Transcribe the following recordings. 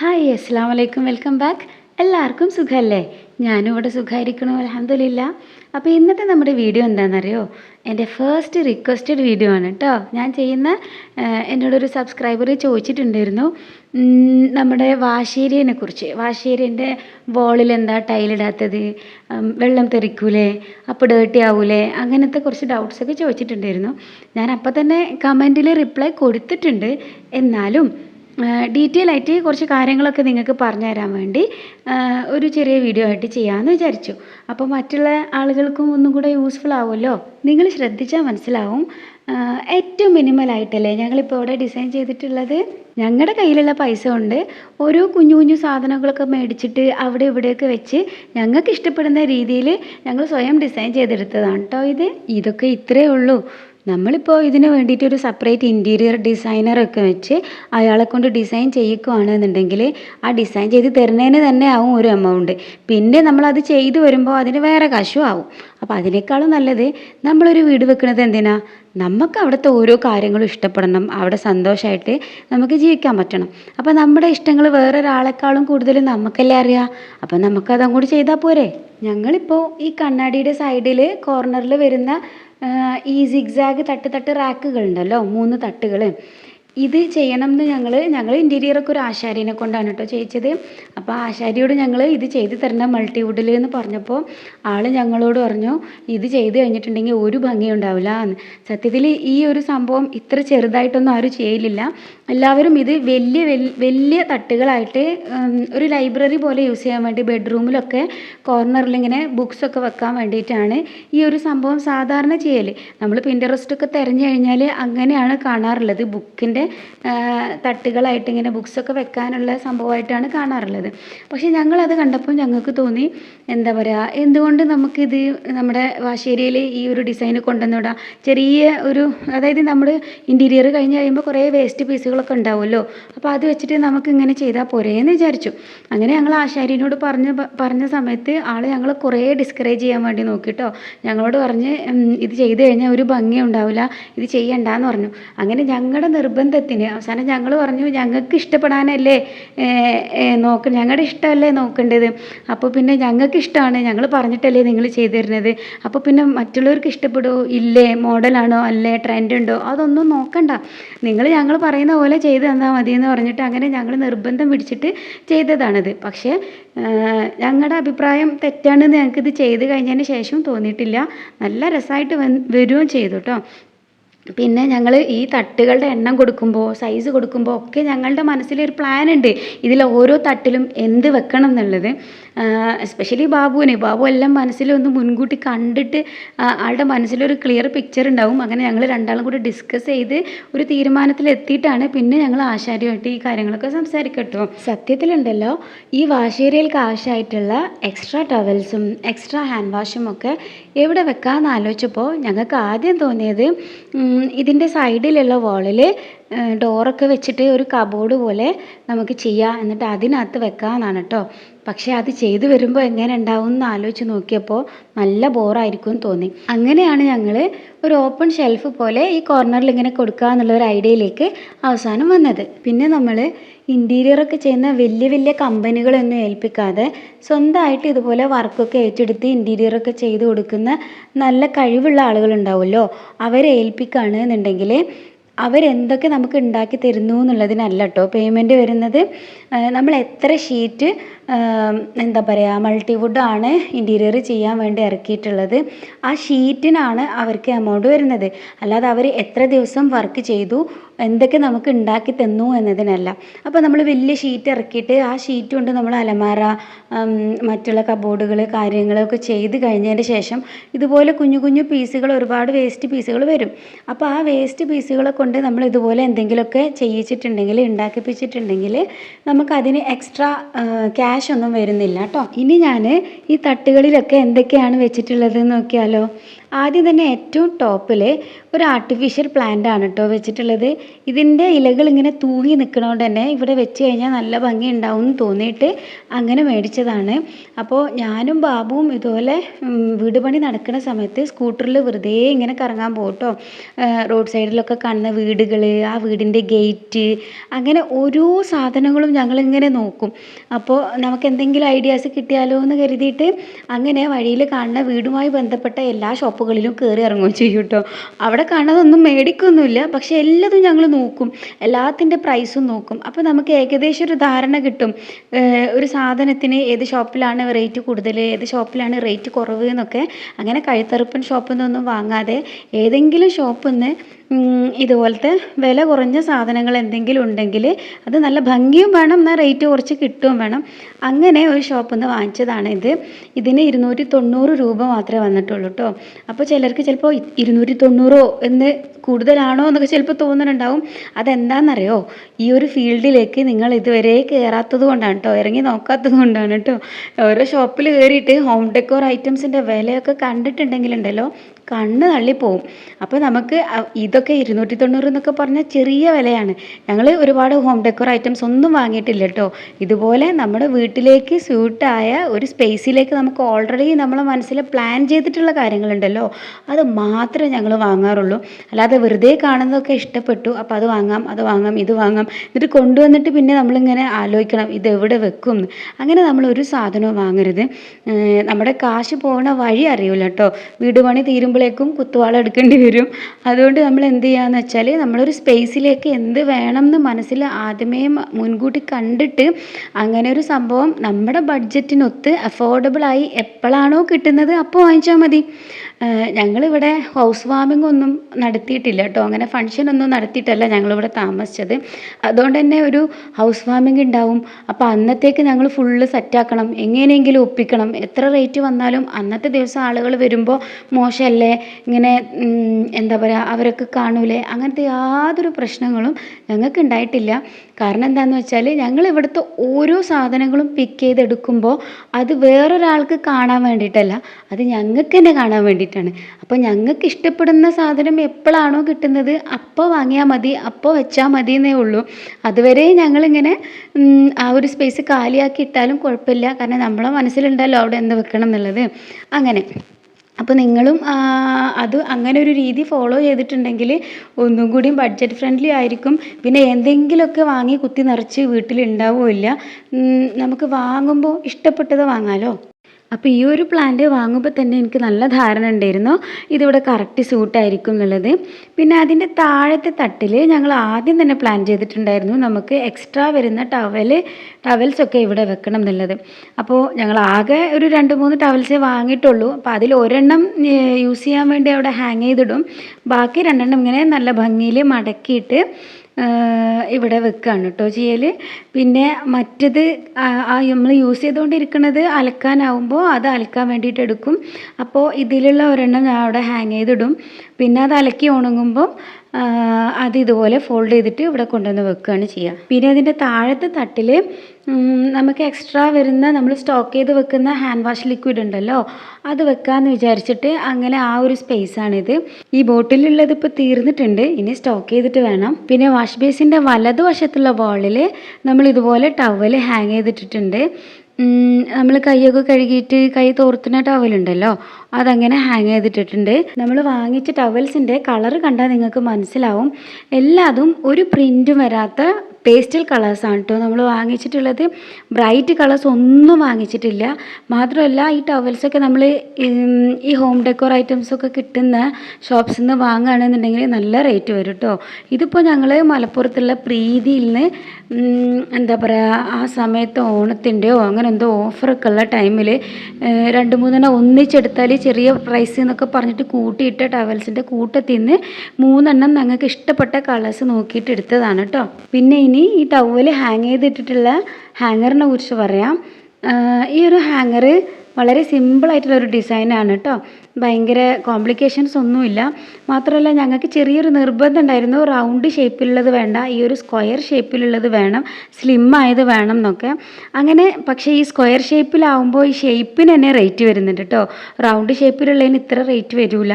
Hi അസ്സാം വലൈക്കും welcome back. എല്ലാവർക്കും സുഖമല്ലേ ഞാനും ഇവിടെ സുഖമായിരിക്കണു അലഹമില്ല അപ്പോൾ ഇന്നത്തെ നമ്മുടെ വീഡിയോ എന്താണെന്നറിയോ എന്റെ ഫസ്റ്റ് റിക്വസ്റ്റഡ് വീഡിയോ ആണ് കേട്ടോ ഞാൻ ചെയ്യുന്ന എന്നോടൊരു സബ്സ്ക്രൈബർ ചോദിച്ചിട്ടുണ്ടായിരുന്നു. നമ്മുടെ വാശേരിയെ കുറിച്ച്. വാശേരിന്റെ വോളിൽ എന്താ ടൈലിടാത്തത് വെള്ളം തെറിക്കൂലേ? അപ്പോൾ ഡേർട്ടി ആവൂലേ? അങ്ങനത്തെ കുറച്ച് ഡൗട്ട്സൊക്കെ ചോദിച്ചിട്ടുണ്ടായിരുന്നു. ഞാൻ അപ്പോൾ തന്നെ കമന്റിൽ റിപ്ലൈ കൊടുത്തിട്ടുണ്ട്. എന്നാലും ഡീറ്റെയിൽ ആയിട്ട് കുറച്ച് കാര്യങ്ങളൊക്കെ നിങ്ങൾക്ക് പറഞ്ഞു തരാൻ വേണ്ടി ഒരു ചെറിയ വീഡിയോ ആയിട്ട് ചെയ്യാമെന്ന് വിചാരിച്ചു. അപ്പോൾ മറ്റുള്ള ആളുകൾക്കും ഒന്നും കൂടെ യൂസ്ഫുൾ ആവുമല്ലോ? നിങ്ങൾ ശ്രദ്ധിച്ചാൽ മനസ്സിലാവും. ഏറ്റവും മിനിമലായിട്ടല്ലേ ഞങ്ങളിപ്പോൾ ഇവിടെ ഡിസൈൻ ചെയ്തിട്ടുള്ളത്? ഞങ്ങളുടെ കയ്യിലുള്ള പൈസ കൊണ്ട് ഓരോ കുഞ്ഞു കുഞ്ഞു സാധനങ്ങളൊക്കെ മേടിച്ചിട്ട് അവിടെ ഇവിടെയൊക്കെ വെച്ച് ഞങ്ങൾക്ക് ഇഷ്ടപ്പെടുന്ന രീതിയിൽ ഞങ്ങൾ സ്വയം ഡിസൈൻ ചെയ്തെടുത്തതാണ് കേട്ടോ ഇത്. ഇതൊക്കെ ഇത്രയേ ഉള്ളൂ. നമ്മളിപ്പോൾ ഇതിന് വേണ്ടിയിട്ട് ഒരു സെപ്പറേറ്റ് ഇന്റീരിയർ ഡിസൈനറൊക്കെ വെച്ച് അയാളെ കൊണ്ട് ഡിസൈൻ ചെയ്യിക്കുകയാണെന്നുണ്ടെങ്കിൽ ആ ഡിസൈൻ ചെയ്ത് തരുന്നതിന് തന്നെ ആവും ഒരു എമൗണ്ട് പിന്നെ നമ്മളത് ചെയ്ത് വരുമ്പോൾ അതിന് വേറെ കാശും ആവും അപ്പോൾ അതിനേക്കാളും നല്ലത് നമ്മളൊരു വീട് വെക്കുന്നത് എന്തിനാ? നമുക്ക് അവിടുത്തെ ഓരോ കാര്യങ്ങളും ഇഷ്ടപ്പെടണം. അവിടെ സന്തോഷമായിട്ട് നമുക്ക് ജീവിക്കാൻ പറ്റണം. അപ്പോൾ നമ്മുടെ ഇഷ്ടങ്ങൾ വേറൊരാളെക്കാളും കൂടുതൽ നമുക്കല്ലേ അറിയാം? അപ്പോൾ നമുക്കതും കൂടി ചെയ്താൽ പോരെ. ഞങ്ങളിപ്പോൾ ഈ കണ്ണാടിയുടെ സൈഡിൽ കോർണറിൽ വരുന്ന ഈ സിഗ്സാഗ് തട്ട് തട്ട് റാക്കുകൾ ഉണ്ടല്ലോ മൂന്ന് തട്ടുകൾ ഇത് ചെയ്യണം എന്ന് ഞങ്ങൾ ഞങ്ങൾ ഇന്റീരിയറൊക്കെ ഒരു ആശാരിനെ കൊണ്ടാണ് കേട്ടോ ചെയ്യിച്ചത്. അപ്പോൾ ആശാരിയോട് ഞങ്ങൾ ഇത് ചെയ്ത് തരണം മൾട്ടിവുഡിൽ എന്ന് പറഞ്ഞപ്പോൾ ആൾ ഞങ്ങളോട് പറഞ്ഞു ഇത് ചെയ്ത് കഴിഞ്ഞിട്ടുണ്ടെങ്കിൽ ഒരു ഭംഗിയും ഉണ്ടാവില്ല എന്ന്. സത്യത്തിൽ ഈ ഒരു സംഭവം ഇത്ര ചെറുതായിട്ടൊന്നും ആരും ചെയ്യലില്ല. എല്ലാവരും ഇത് വലിയ വലിയ തട്ടുകളായിട്ട് ഒരു ലൈബ്രറി പോലെ യൂസ് ചെയ്യാൻ വേണ്ടി ബെഡ്റൂമിലൊക്കെ കോർണറിൽ ഇങ്ങനെ ബുക്സ് ഒക്കെ വെക്കാൻ വേണ്ടിയിട്ടാണ് ഈ ഒരു സംഭവം സാധാരണ ചെയ്യൽ നമ്മൾ പിന്ററസ്റ്റൊക്കെ തിരഞ്ഞു കഴിഞ്ഞാൽ അങ്ങനെയാണ് കാണാറുള്ളത് ബുക്കിന്റെ തട്ടുകളായിട്ട് ഇങ്ങനെ ബുക്സ് ഒക്കെ വെക്കാനുള്ള സംഭവമായിട്ടാണ് കാണാറുള്ളത്. പക്ഷേ ഞങ്ങളത് കണ്ടപ്പോൾ ഞങ്ങൾക്ക് തോന്നി എന്താ പറയുക എന്തുകൊണ്ട് നമുക്കിത് നമ്മുടെ വാശേരിയിൽ ഈ ഒരു ഡിസൈൻ കൊണ്ടുവന്നിടാം ചെറിയ ഒരു അതായത് നമ്മൾ ഇന്റീരിയർ കഴിഞ്ഞ് കഴിയുമ്പോൾ കുറേ വേസ്റ്റ് പീസുകളൊക്കെ ഉണ്ടാവുമല്ലോ? അപ്പോൾ അത് വെച്ചിട്ട് നമുക്ക് ഇങ്ങനെ ചെയ്താൽ പോരേ എന്ന് വിചാരിച്ചു. അങ്ങനെ ഞങ്ങൾ ആശാരിനോട് പറഞ്ഞ് പറഞ്ഞ സമയത്ത് ആൾ ഞങ്ങൾ കുറേ ഡിസ്കറേജ് ചെയ്യാൻ വേണ്ടി നോക്കിട്ടോ. ഞങ്ങളോട് പറഞ്ഞ് ഇത് ചെയ്ത് കഴിഞ്ഞാൽ ഒരു ഭംഗി ഉണ്ടാവില്ല ഇത് ചെയ്യണ്ടെന്ന് പറഞ്ഞു. അങ്ങനെ ഞങ്ങളുടെ നിർബന്ധത്തിന് അവസാനം ഞങ്ങൾ പറഞ്ഞു ഞങ്ങൾക്ക് ഇഷ്ടപ്പെടാനല്ലേ നോക്ക് ഞങ്ങളുടെ ഇഷ്ടമല്ലേ നോക്കേണ്ടത്. അപ്പോൾ പിന്നെ ഞങ്ങൾക്ക് ഇഷ്ടമാണ് ഞങ്ങൾ പറഞ്ഞിട്ടല്ലേ നിങ്ങൾ ചെയ്തു തരുന്നത്. അപ്പോൾ പിന്നെ മറ്റുള്ളവർക്ക് ഇഷ്ടപ്പെടുമോ ഇല്ലേ മോഡലാണോ അല്ലേ ട്രെൻഡ് ഉണ്ടോ അതൊന്നും നോക്കണ്ട. നിങ്ങൾ ഞങ്ങൾ പറയുന്ന പോലെ ചെയ്തു തന്നാൽ മതി എന്ന് പറഞ്ഞിട്ട് അങ്ങനെ ഞങ്ങൾ നിർബന്ധം പിടിച്ചിട്ട് ചെയ്തതാണിത്. പക്ഷേ ഞങ്ങളുടെ അഭിപ്രായം തെറ്റാണെന്ന് ഞങ്ങൾക്കിത് ചെയ്ത് കഴിഞ്ഞതിന് ശേഷം തോന്നിയിട്ടില്ല. നല്ല രസമായിട്ട് വരുകയും ചെയ്തു കേട്ടോ പിന്നെ ഞങ്ങൾ ഈ തട്ടുകളുടെ എണ്ണം കൊടുക്കുമ്പോൾ സൈസ് കൊടുക്കുമ്പോൾ ഒക്കെ ഞങ്ങളുടെ മനസ്സിലൊരു പ്ലാനുണ്ട് ഇതിൽ ഓരോ തട്ടിലും എന്ത് വെക്കണം എന്നുള്ളത്. എസ്പെഷ്യലി ബാബുവിനെ. ബാബു എല്ലാം മനസ്സിലൊന്ന് മുൻകൂട്ടി കണ്ടിട്ട് ആളുടെ മനസ്സിലൊരു ക്ലിയർ പിക്ചർ ഉണ്ടാവും. അങ്ങനെ ഞങ്ങൾ രണ്ടാളും കൂടി ഡിസ്കസ് ചെയ്ത് ഒരു തീരുമാനത്തിൽ എത്തിയിട്ടാണ് പിന്നെ ഞങ്ങൾ ആശാരിയുമായിട്ട് ഈ കാര്യങ്ങളൊക്കെ സംസാരിക്കട്ടോ. സത്യത്തിലുണ്ടല്ലോ. ഈ വാശേരിയിലേക്ക് ആവശ്യമായിട്ടുള്ള എക്സ്ട്രാ ടവൽസും എക്സ്ട്രാ ഹാൻഡ് വാഷും ഒക്കെ എവിടെ വെക്കാമെന്ന് ആലോചിച്ചപ്പോൾ ഞങ്ങൾക്ക് ആദ്യം തോന്നിയത് ഇതിന്റെ സൈഡിലുള്ള വാളിൽ ഡോറൊക്കെ വെച്ചിട്ട് ഒരു കബോർഡ് പോലെ നമുക്ക് ചെയ്യാം. എന്നിട്ട് അതിനകത്ത് വെക്കാമെന്നാണ് കേട്ടോ പക്ഷേ അത് ചെയ്തു വരുമ്പോൾ എങ്ങനെ ഉണ്ടാവും എന്ന് ആലോചിച്ച് നോക്കിയപ്പോൾ നല്ല ബോറായിരിക്കും തോന്നി. അങ്ങനെയാണ് ഞങ്ങൾ ഒരു ഓപ്പൺ ഷെൽഫ് പോലെ ഈ കോർണറിൽ ഇങ്ങനെ കൊടുക്കുക എന്നുള്ള ഒരു ഐഡിയയിലേക്ക് അവസാനം വന്നത്. പിന്നെ നമ്മൾ ഇന്റീരിയറൊക്കെ ചെയ്യുന്ന വലിയ വലിയ കമ്പനികളൊന്നും ഏൽപ്പിക്കാതെ സ്വന്തമായിട്ട് ഇതുപോലെ വർക്കൊക്കെ ഏറ്റെടുത്ത് ഇന്റീരിയറൊക്കെ ചെയ്ത് കൊടുക്കുന്ന നല്ല കഴിവുള്ള ആളുകളുണ്ടാവുമല്ലോ. അവരെ ഏൽപ്പിക്കുകയാണ് എന്നുണ്ടെങ്കിൽ അവരെന്തൊക്കെ നമുക്ക് ഉണ്ടാക്കി തരുന്നു എന്നുള്ളതിനല്ല കേട്ടോ പേയ്മെന്റ് വരുന്നത് നമ്മൾ എത്ര ഷീറ്റ് എന്താ പറയുക ആണ് ഇന്റീരിയർ ചെയ്യാൻ വേണ്ടി ഇറക്കിയിട്ടുള്ളത്. ആ ഷീറ്റിനാണ് അവർക്ക് എമൗണ്ട് വരുന്നത്. അല്ലാതെ അവർ എത്ര ദിവസം വർക്ക് ചെയ്തു എന്തൊക്കെ നമുക്ക് ഉണ്ടാക്കി തന്നു എന്നതിനല്ല. അപ്പോൾ നമ്മൾ വലിയ ഷീറ്റ് ഇറക്കിയിട്ട് ആ ഷീറ്റ് കൊണ്ട് നമ്മൾ അലമാര മറ്റുള്ള കബോർഡുകൾ കാര്യങ്ങളൊക്കെ ചെയ്ത് കഴിഞ്ഞതിന് ശേഷം ഇതുപോലെ കുഞ്ഞു കുഞ്ഞു പീസുകൾ ഒരുപാട് വേസ്റ്റ് പീസുകൾ വരും. അപ്പോൾ ആ വേസ്റ്റ് പീസുകളെ കൊണ്ട് നമ്മൾ ഇതുപോലെ എന്തെങ്കിലുമൊക്കെ ചെയ്യിച്ചിട്ടുണ്ടെങ്കിൽ ഉണ്ടാക്കിപ്പിച്ചിട്ടുണ്ടെങ്കിൽ നമുക്കതിന് എക്സ്ട്രാ ക്യാഷ് ഒന്നും വരുന്നില്ല കേട്ടോ ഇനി ഞാൻ ഈ തട്ടുകളിലൊക്കെ എന്തൊക്കെയാണ് വെച്ചിട്ടുള്ളത് നോക്കിയാലോ. ആദ്യം തന്നെ ഏറ്റവും ടോപ്പിൽ ഒരു ആർട്ടിഫിഷ്യൽ പ്ലാന്റ് ആണ് കേട്ടോ വെച്ചിട്ടുള്ളത്. ഇതിന്റെ ഇലകൾ ഇങ്ങനെ തൂങ്ങി നിൽക്കണോണ്ട് തന്നെ ഇവിടെ വെച്ച് കഴിഞ്ഞാൽ നല്ല ഭംഗി ഉണ്ടാവും എന്ന് തോന്നിയിട്ട് അങ്ങനെ മേടിച്ചതാണ്. അപ്പോൾ ഞാനും ബാബുവും ഇതുപോലെ വീട് പണി നടക്കുന്ന സമയത്ത് സ്കൂട്ടറിൽ വെറുതെ ഇങ്ങനെ കറങ്ങാൻ പോട്ടോ റോഡ് സൈഡിലൊക്കെ കാണുന്ന വീടുകൾ ആ വീടിന്റെ ഗേറ്റ് അങ്ങനെ ഓരോ സാധനങ്ങളും ഞങ്ങളിങ്ങനെ നോക്കും. അപ്പോൾ നമുക്ക് എന്തെങ്കിലും ഐഡിയാസ് കിട്ടിയാലോ എന്ന് കരുതിയിട്ട് അങ്ങനെ വഴിയിൽ കാണുന്ന വീടുമായി ബന്ധപ്പെട്ട എല്ലാ ഷോപ്പുകളിലും കയറി ഇറങ്ങുകയും ചെയ്യും കേട്ടോ. അവിടെ കാണാതൊന്നും മേടിക്കൊന്നുമില്ല. പക്ഷെ എല്ലാതും ഞങ്ങൾ നോക്കും. എല്ലാത്തിന്റെ പ്രൈസും നോക്കും. അപ്പോൾ നമുക്ക് ഏകദേശം ഒരു ധാരണ കിട്ടും. ഒരു സാധനത്തിന് ഏത് ഷോപ്പിലാണ് റേറ്റ് കൂടുതൽ ഏത് ഷോപ്പിലാണ് റേറ്റ് കുറവ് എന്നൊക്കെ. അങ്ങനെ കഴുത്തറുപ്പൻ ഷോപ്പിൽ നിന്നൊന്നും വാങ്ങാതെ ഏതെങ്കിലും ഷോപ്പിൽ നിന്ന് ഇതുപോലത്തെ വില കുറഞ്ഞ സാധനങ്ങൾ എന്തെങ്കിലും ഉണ്ടെങ്കിൽ അത് നല്ല ഭംഗിയും വേണം. എന്നാൽ റേറ്റ് കുറച്ച് കിട്ടുകയും വേണം. അങ്ങനെ ഒരു ഷോപ്പിൽ നിന്ന് വാങ്ങിച്ചതാണ് ഇത്. ഇതിന് ഇരുന്നൂറ്റി തൊണ്ണൂറ് രൂപ മാത്രമേ വന്നിട്ടുള്ളൂ കേട്ടോ അപ്പോൾ ചിലർക്ക് ചിലപ്പോൾ ഇരുന്നൂറ്റി തൊണ്ണൂറോ എന്ന് കൂടുതലാണോ എന്നൊക്കെ ചിലപ്പോൾ തോന്നുന്നുണ്ടാവും അതെന്താണെന്നറിയോ? ഈ ഒരു ഫീൽഡിലേക്ക് നിങ്ങൾ ഇതുവരെ കയറാത്തത് കൊണ്ടാണ് കേട്ടോ ഇറങ്ങി നോക്കാത്തത് കൊണ്ടാണ് കേട്ടോ ഓരോ ഷോപ്പിൽ കയറിയിട്ട് ഹോം ഡെക്കോർ ഐറ്റംസിന്റെ വിലയൊക്കെ കണ്ടിട്ടുണ്ടെങ്കിലുണ്ടല്ലോ. കണ്ണ് തള്ളിപ്പോവും. അപ്പോൾ നമുക്ക് അ- ഇതൊക്കെ ഇരുന്നൂറ്റി തൊണ്ണൂറ് എന്നൊക്കെ പറഞ്ഞാൽ ചെറിയ വിലയാണ്. ഞങ്ങൾ ഒരുപാട് ഹോം ഡെക്കോർ ഐറ്റംസ് ഒന്നും വാങ്ങിയിട്ടില്ല കേട്ടോ ഇതുപോലെ നമ്മുടെ വീട്ടിലേക്ക് സ്യൂട്ടായ ഒരു സ്പേസിലേക്ക് നമുക്ക് ഓൾറെഡി നമ്മളെ മനസ്സിൽ പ്ലാൻ ചെയ്തിട്ടുള്ള കാര്യങ്ങളുണ്ടല്ലോ. അത് മാത്രമേ ഞങ്ങൾ വാങ്ങാറുള്ളൂ. അല്ലാതെ വെറുതെ കാണുന്നതൊക്കെ ഇഷ്ടപ്പെട്ടു. അപ്പോൾ അത് വാങ്ങാം അത് വാങ്ങാം ഇത് വാങ്ങാം. എന്നിട്ട് കൊണ്ടുവന്നിട്ട് പിന്നെ നമ്മളിങ്ങനെ ആലോചിക്കണം ഇത് എവിടെ വെക്കും? അങ്ങനെ നമ്മൾ ഒരു സാധനവും വാങ്ങരുത്. നമ്മുടെ കാശ് പോകുന്ന വഴി അറിയില്ല കേട്ടോ വീട് പണി തീരുമ്പോഴേക്കും കുത്തുവാള എടുക്കേണ്ടി വരും. അതുകൊണ്ട് നമ്മൾ എന്ത് ചെയ്യാന്ന് വെച്ചാൽ നമ്മളൊരു സ്പേസിലേക്ക് എന്ത് വേണം എന്ന് മനസ്സിൽ ആദ്യമേ മുൻകൂട്ടി കണ്ടിട്ട് അങ്ങനെ ഒരു സംഭവം നമ്മുടെ ബഡ്ജറ്റിനൊത്ത് അഫോർഡബിൾ ആയി എപ്പോഴാണോ കിട്ടുന്നത് അപ്പോൾ വാങ്ങിച്ചാൽ മതി. ഞങ്ങളിവിടെ ഹൗസ് വാമിംഗ് ഒന്നും നടത്തിയിട്ടില്ല കേട്ടോ. അങ്ങനെ ഫങ്ഷൻ ഒന്നും നടത്തിയിട്ടല്ല ഞങ്ങളിവിടെ താമസിച്ചത്. അതുകൊണ്ട് തന്നെ ഒരു ഹൗസ് വാമിംഗ് ഉണ്ടാവും. അപ്പോൾ അന്നത്തേക്ക് ഞങ്ങൾ ഫുള്ള് സെറ്റാക്കണം എങ്ങനെയെങ്കിലും ഒപ്പിക്കണം. എത്ര റേറ്റ് വന്നാലും അന്നത്തെ ദിവസം ആളുകൾ വരുമ്പോൾ മോശമല്ലേ? ഇങ്ങനെ എന്താ പറയുക അവരൊക്കെ കാണൂലേ? അങ്ങനത്തെ യാതൊരു പ്രശ്നങ്ങളും ഞങ്ങൾക്ക് ഉണ്ടായിട്ടില്ല കാരണം എന്താണെന്ന് വെച്ചാൽ ഞങ്ങൾ ഇവിടുത്തെ ഓരോ സാധനങ്ങളും പിക്ക് ചെയ്തെടുക്കുമ്പോൾ അത് വേറൊരാൾക്ക് കാണാൻ വേണ്ടിയിട്ടല്ല അത് ഞങ്ങൾക്ക് തന്നെ കാണാൻ വേണ്ടിയിട്ടാണ്. അപ്പോൾ ഞങ്ങൾക്ക് ഇഷ്ടപ്പെടുന്ന സാധനം എപ്പോഴാണോ കിട്ടുന്നത് അപ്പോൾ വാങ്ങിയാൽ മതി അപ്പോൾ വെച്ചാൽ മതി എന്നേ ഉള്ളൂ. അതുവരെ ഞങ്ങളിങ്ങനെ ആ ഒരു സ്പേസ് കാലിയാക്കി ഇട്ടാലും കുഴപ്പമില്ല. കാരണം നമ്മളെ മനസ്സിലുണ്ടല്ലോ അവിടെ എന്ത് വെക്കണം എന്നുള്ളത്. അങ്ങനെ. അപ്പോൾ നിങ്ങളും അത് അങ്ങനെ ഒരു രീതി ഫോളോ ചെയ്തിട്ടുണ്ടെങ്കിൽ ഒന്നും കൂടിയും ബഡ്ജറ്റ് ഫ്രണ്ട്ലി ആയിരിക്കും. പിന്നെ എന്തെങ്കിലുമൊക്കെ വാങ്ങി കുത്തി നിറച്ച് വീട്ടിലുണ്ടാവുമില്ല ഉം, നമുക്ക് വാങ്ങുമ്പോൾ ഇഷ്ടപ്പെട്ടത് വാങ്ങാമല്ലോ അപ്പോൾ ഈ ഒരു പ്ലാന്റ് വാങ്ങുമ്പോൾ തന്നെ എനിക്ക് നല്ല ധാരണ ഉണ്ടായിരുന്നു. ഇതിവിടെ കറക്റ്റ് സൂട്ടായിരിക്കും എന്നുള്ളത്. പിന്നെ അതിന്റെ താഴത്തെ തട്ടിൽ ഞങ്ങൾ ആദ്യം തന്നെ പ്ലാൻ ചെയ്തിട്ടുണ്ടായിരുന്നു. നമുക്ക് എക്സ്ട്രാ വരുന്ന ടവൽ ടവൽസൊക്കെ ഇവിടെ വെക്കണം എന്നുള്ളത്. അപ്പോൾ ഞങ്ങൾ ആകെ ഒരു രണ്ട് മൂന്ന് ടവൽസേ വാങ്ങിയിട്ടുള്ളൂ. അപ്പോൾ അതിൽ ഒരെണ്ണം യൂസ് ചെയ്യാൻ വേണ്ടി അവിടെ ഹാങ് ചെയ്തിടും. ബാക്കി രണ്ടെണ്ണം ഇങ്ങനെ നല്ല ഭംഗിയിൽ മടക്കിയിട്ട് ഇവിടെ വെക്കുകയാണ് കേട്ടോ ചെയ്യൽ പിന്നെ മറ്റത് നമ്മൾ യൂസ് ചെയ്തുകൊണ്ടിരിക്കുന്നത് അലക്കാനാവുമ്പോൾ അത് അലക്കാൻ വേണ്ടിയിട്ട് എടുക്കും. അപ്പോൾ ഇതിലുള്ള ഒരെണ്ണം ഞാൻ അവിടെ ഹാങ് ചെയ്തിടും. പിന്നെ അത് അലക്കി ഉണങ്ങുമ്പോൾ ആഹ് അത് ഇതുപോലെ ഫോൾഡ് ചെയ്തിട്ട് ഇവിടെ കൊണ്ടുവന്ന് വെക്കുകയാണ് ചെയ്യുക. പിന്നെ അതിന്റെ താഴത്തെ തട്ടിൽ നമുക്ക് എക്സ്ട്രാ വരുന്ന നമ്മൾ സ്റ്റോക്ക് ചെയ്ത് വെക്കുന്ന ഹാൻഡ് വാഷ് ലിക്വിഡ് ഉണ്ടല്ലോ അത് വെക്കാമെന്ന് വിചാരിച്ചിട്ട് അങ്ങനെ ആ ഒരു സ്പേസാണിത് ഈ ബോട്ടിലുള്ളത് ഇപ്പോൾ തീർന്നിട്ടുണ്ട് ഇനി സ്റ്റോക്ക് ചെയ്തിട്ട് വേണം. പിന്നെ വാഷ് ബേസിന്റെ വലതുവശത്തുള്ള ബോളിൽ നമ്മൾ ഇതുപോലെ ടവൽ ഹാങ് ചെയ്തിട്ടിട്ടുണ്ട്. നമ്മൾ കൈയൊക്കെ കഴുകിയിട്ട് കൈ തോർത്തുന്ന ടവലുണ്ടല്ലോ അതങ്ങനെ ഹാങ് ചെയ്തിട്ടിട്ടുണ്ട്. നമ്മൾ വാങ്ങിച്ച ടവൽസിന്റെ കളറ് കണ്ടാൽ നിങ്ങൾക്ക് മനസ്സിലാവും. എല്ലാതും ഒരു പ്രിന്റും വരാത്ത പേസ്റ്റൽ കളേഴ്സാണ് കേട്ടോ നമ്മൾ വാങ്ങിച്ചിട്ടുള്ളത്. ബ്രൈറ്റ് കളേഴ്സ് ഒന്നും വാങ്ങിച്ചിട്ടില്ല. മാത്രമല്ല ഈ ടവൽസൊക്കെ നമ്മൾ ഈ ഹോം ഡെക്കോർ ഐറ്റംസൊക്കെ കിട്ടുന്ന ഷോപ്സിൽ നിന്ന് വാങ്ങുകയാണെന്നുണ്ടെങ്കിൽ നല്ല റേറ്റ് വരും കേട്ടോ ഇതിപ്പോൾ ഞങ്ങൾ മലപ്പുറത്തുള്ള പ്രീതിയിൽ നിന്ന് എന്താ പറയുക ആ സമയത്ത് ഓണത്തിന്റെയോ അങ്ങനെ എന്തോ ഓഫറൊക്കെ ഉള്ള ടൈമിൽ രണ്ട് മൂന്നെണ്ണം ഒന്നിച്ചെടുത്താൽ ചെറിയ പ്രൈസ് എന്നൊക്കെ പറഞ്ഞിട്ട് കൂട്ടിയിട്ട ടവൽസിന്റെ കൂട്ടത്തിൽ നിന്ന് മൂന്നെണ്ണം ഞങ്ങൾക്ക് ഇഷ്ടപ്പെട്ട കളേഴ്സ് നോക്കിയിട്ട് എടുത്തതാണ് കേട്ടോ പിന്നെ ഇനി ഈ ടവൽ ഹാങ് ചെയ്തിട്ടിട്ടുള്ള ഹാങ്ങറിനെ കുറിച്ച് പറയാം. ഈ ഒരു ഹാങ്ങർ വളരെ സിമ്പിളായിട്ടുള്ള ഒരു ഡിസൈനാണ് കേട്ടോ ഭയങ്കര കോംപ്ലിക്കേഷൻസ് ഒന്നുമില്ല. മാത്രമല്ല ഞങ്ങൾക്ക് ചെറിയൊരു നിർബന്ധം ഉണ്ടായിരുന്നു. റൗണ്ട് ഷേപ്പിലുള്ളത് വേണ്ട. ഈ ഒരു സ്ക്വയർ ഷേപ്പിലുള്ളത് വേണം. സ്ലിം ആയത് വേണം എന്നൊക്കെ. അങ്ങനെ പക്ഷേ ഈ സ്ക്വയർ ഷേപ്പിലാവുമ്പോൾ ഈ ഷേപ്പിന് തന്നെ റേറ്റ് വരുന്നുണ്ട് കേട്ടോ റൗണ്ട് ഷേപ്പിലുള്ളതിന് ഇത്ര റേറ്റ് വരില്ല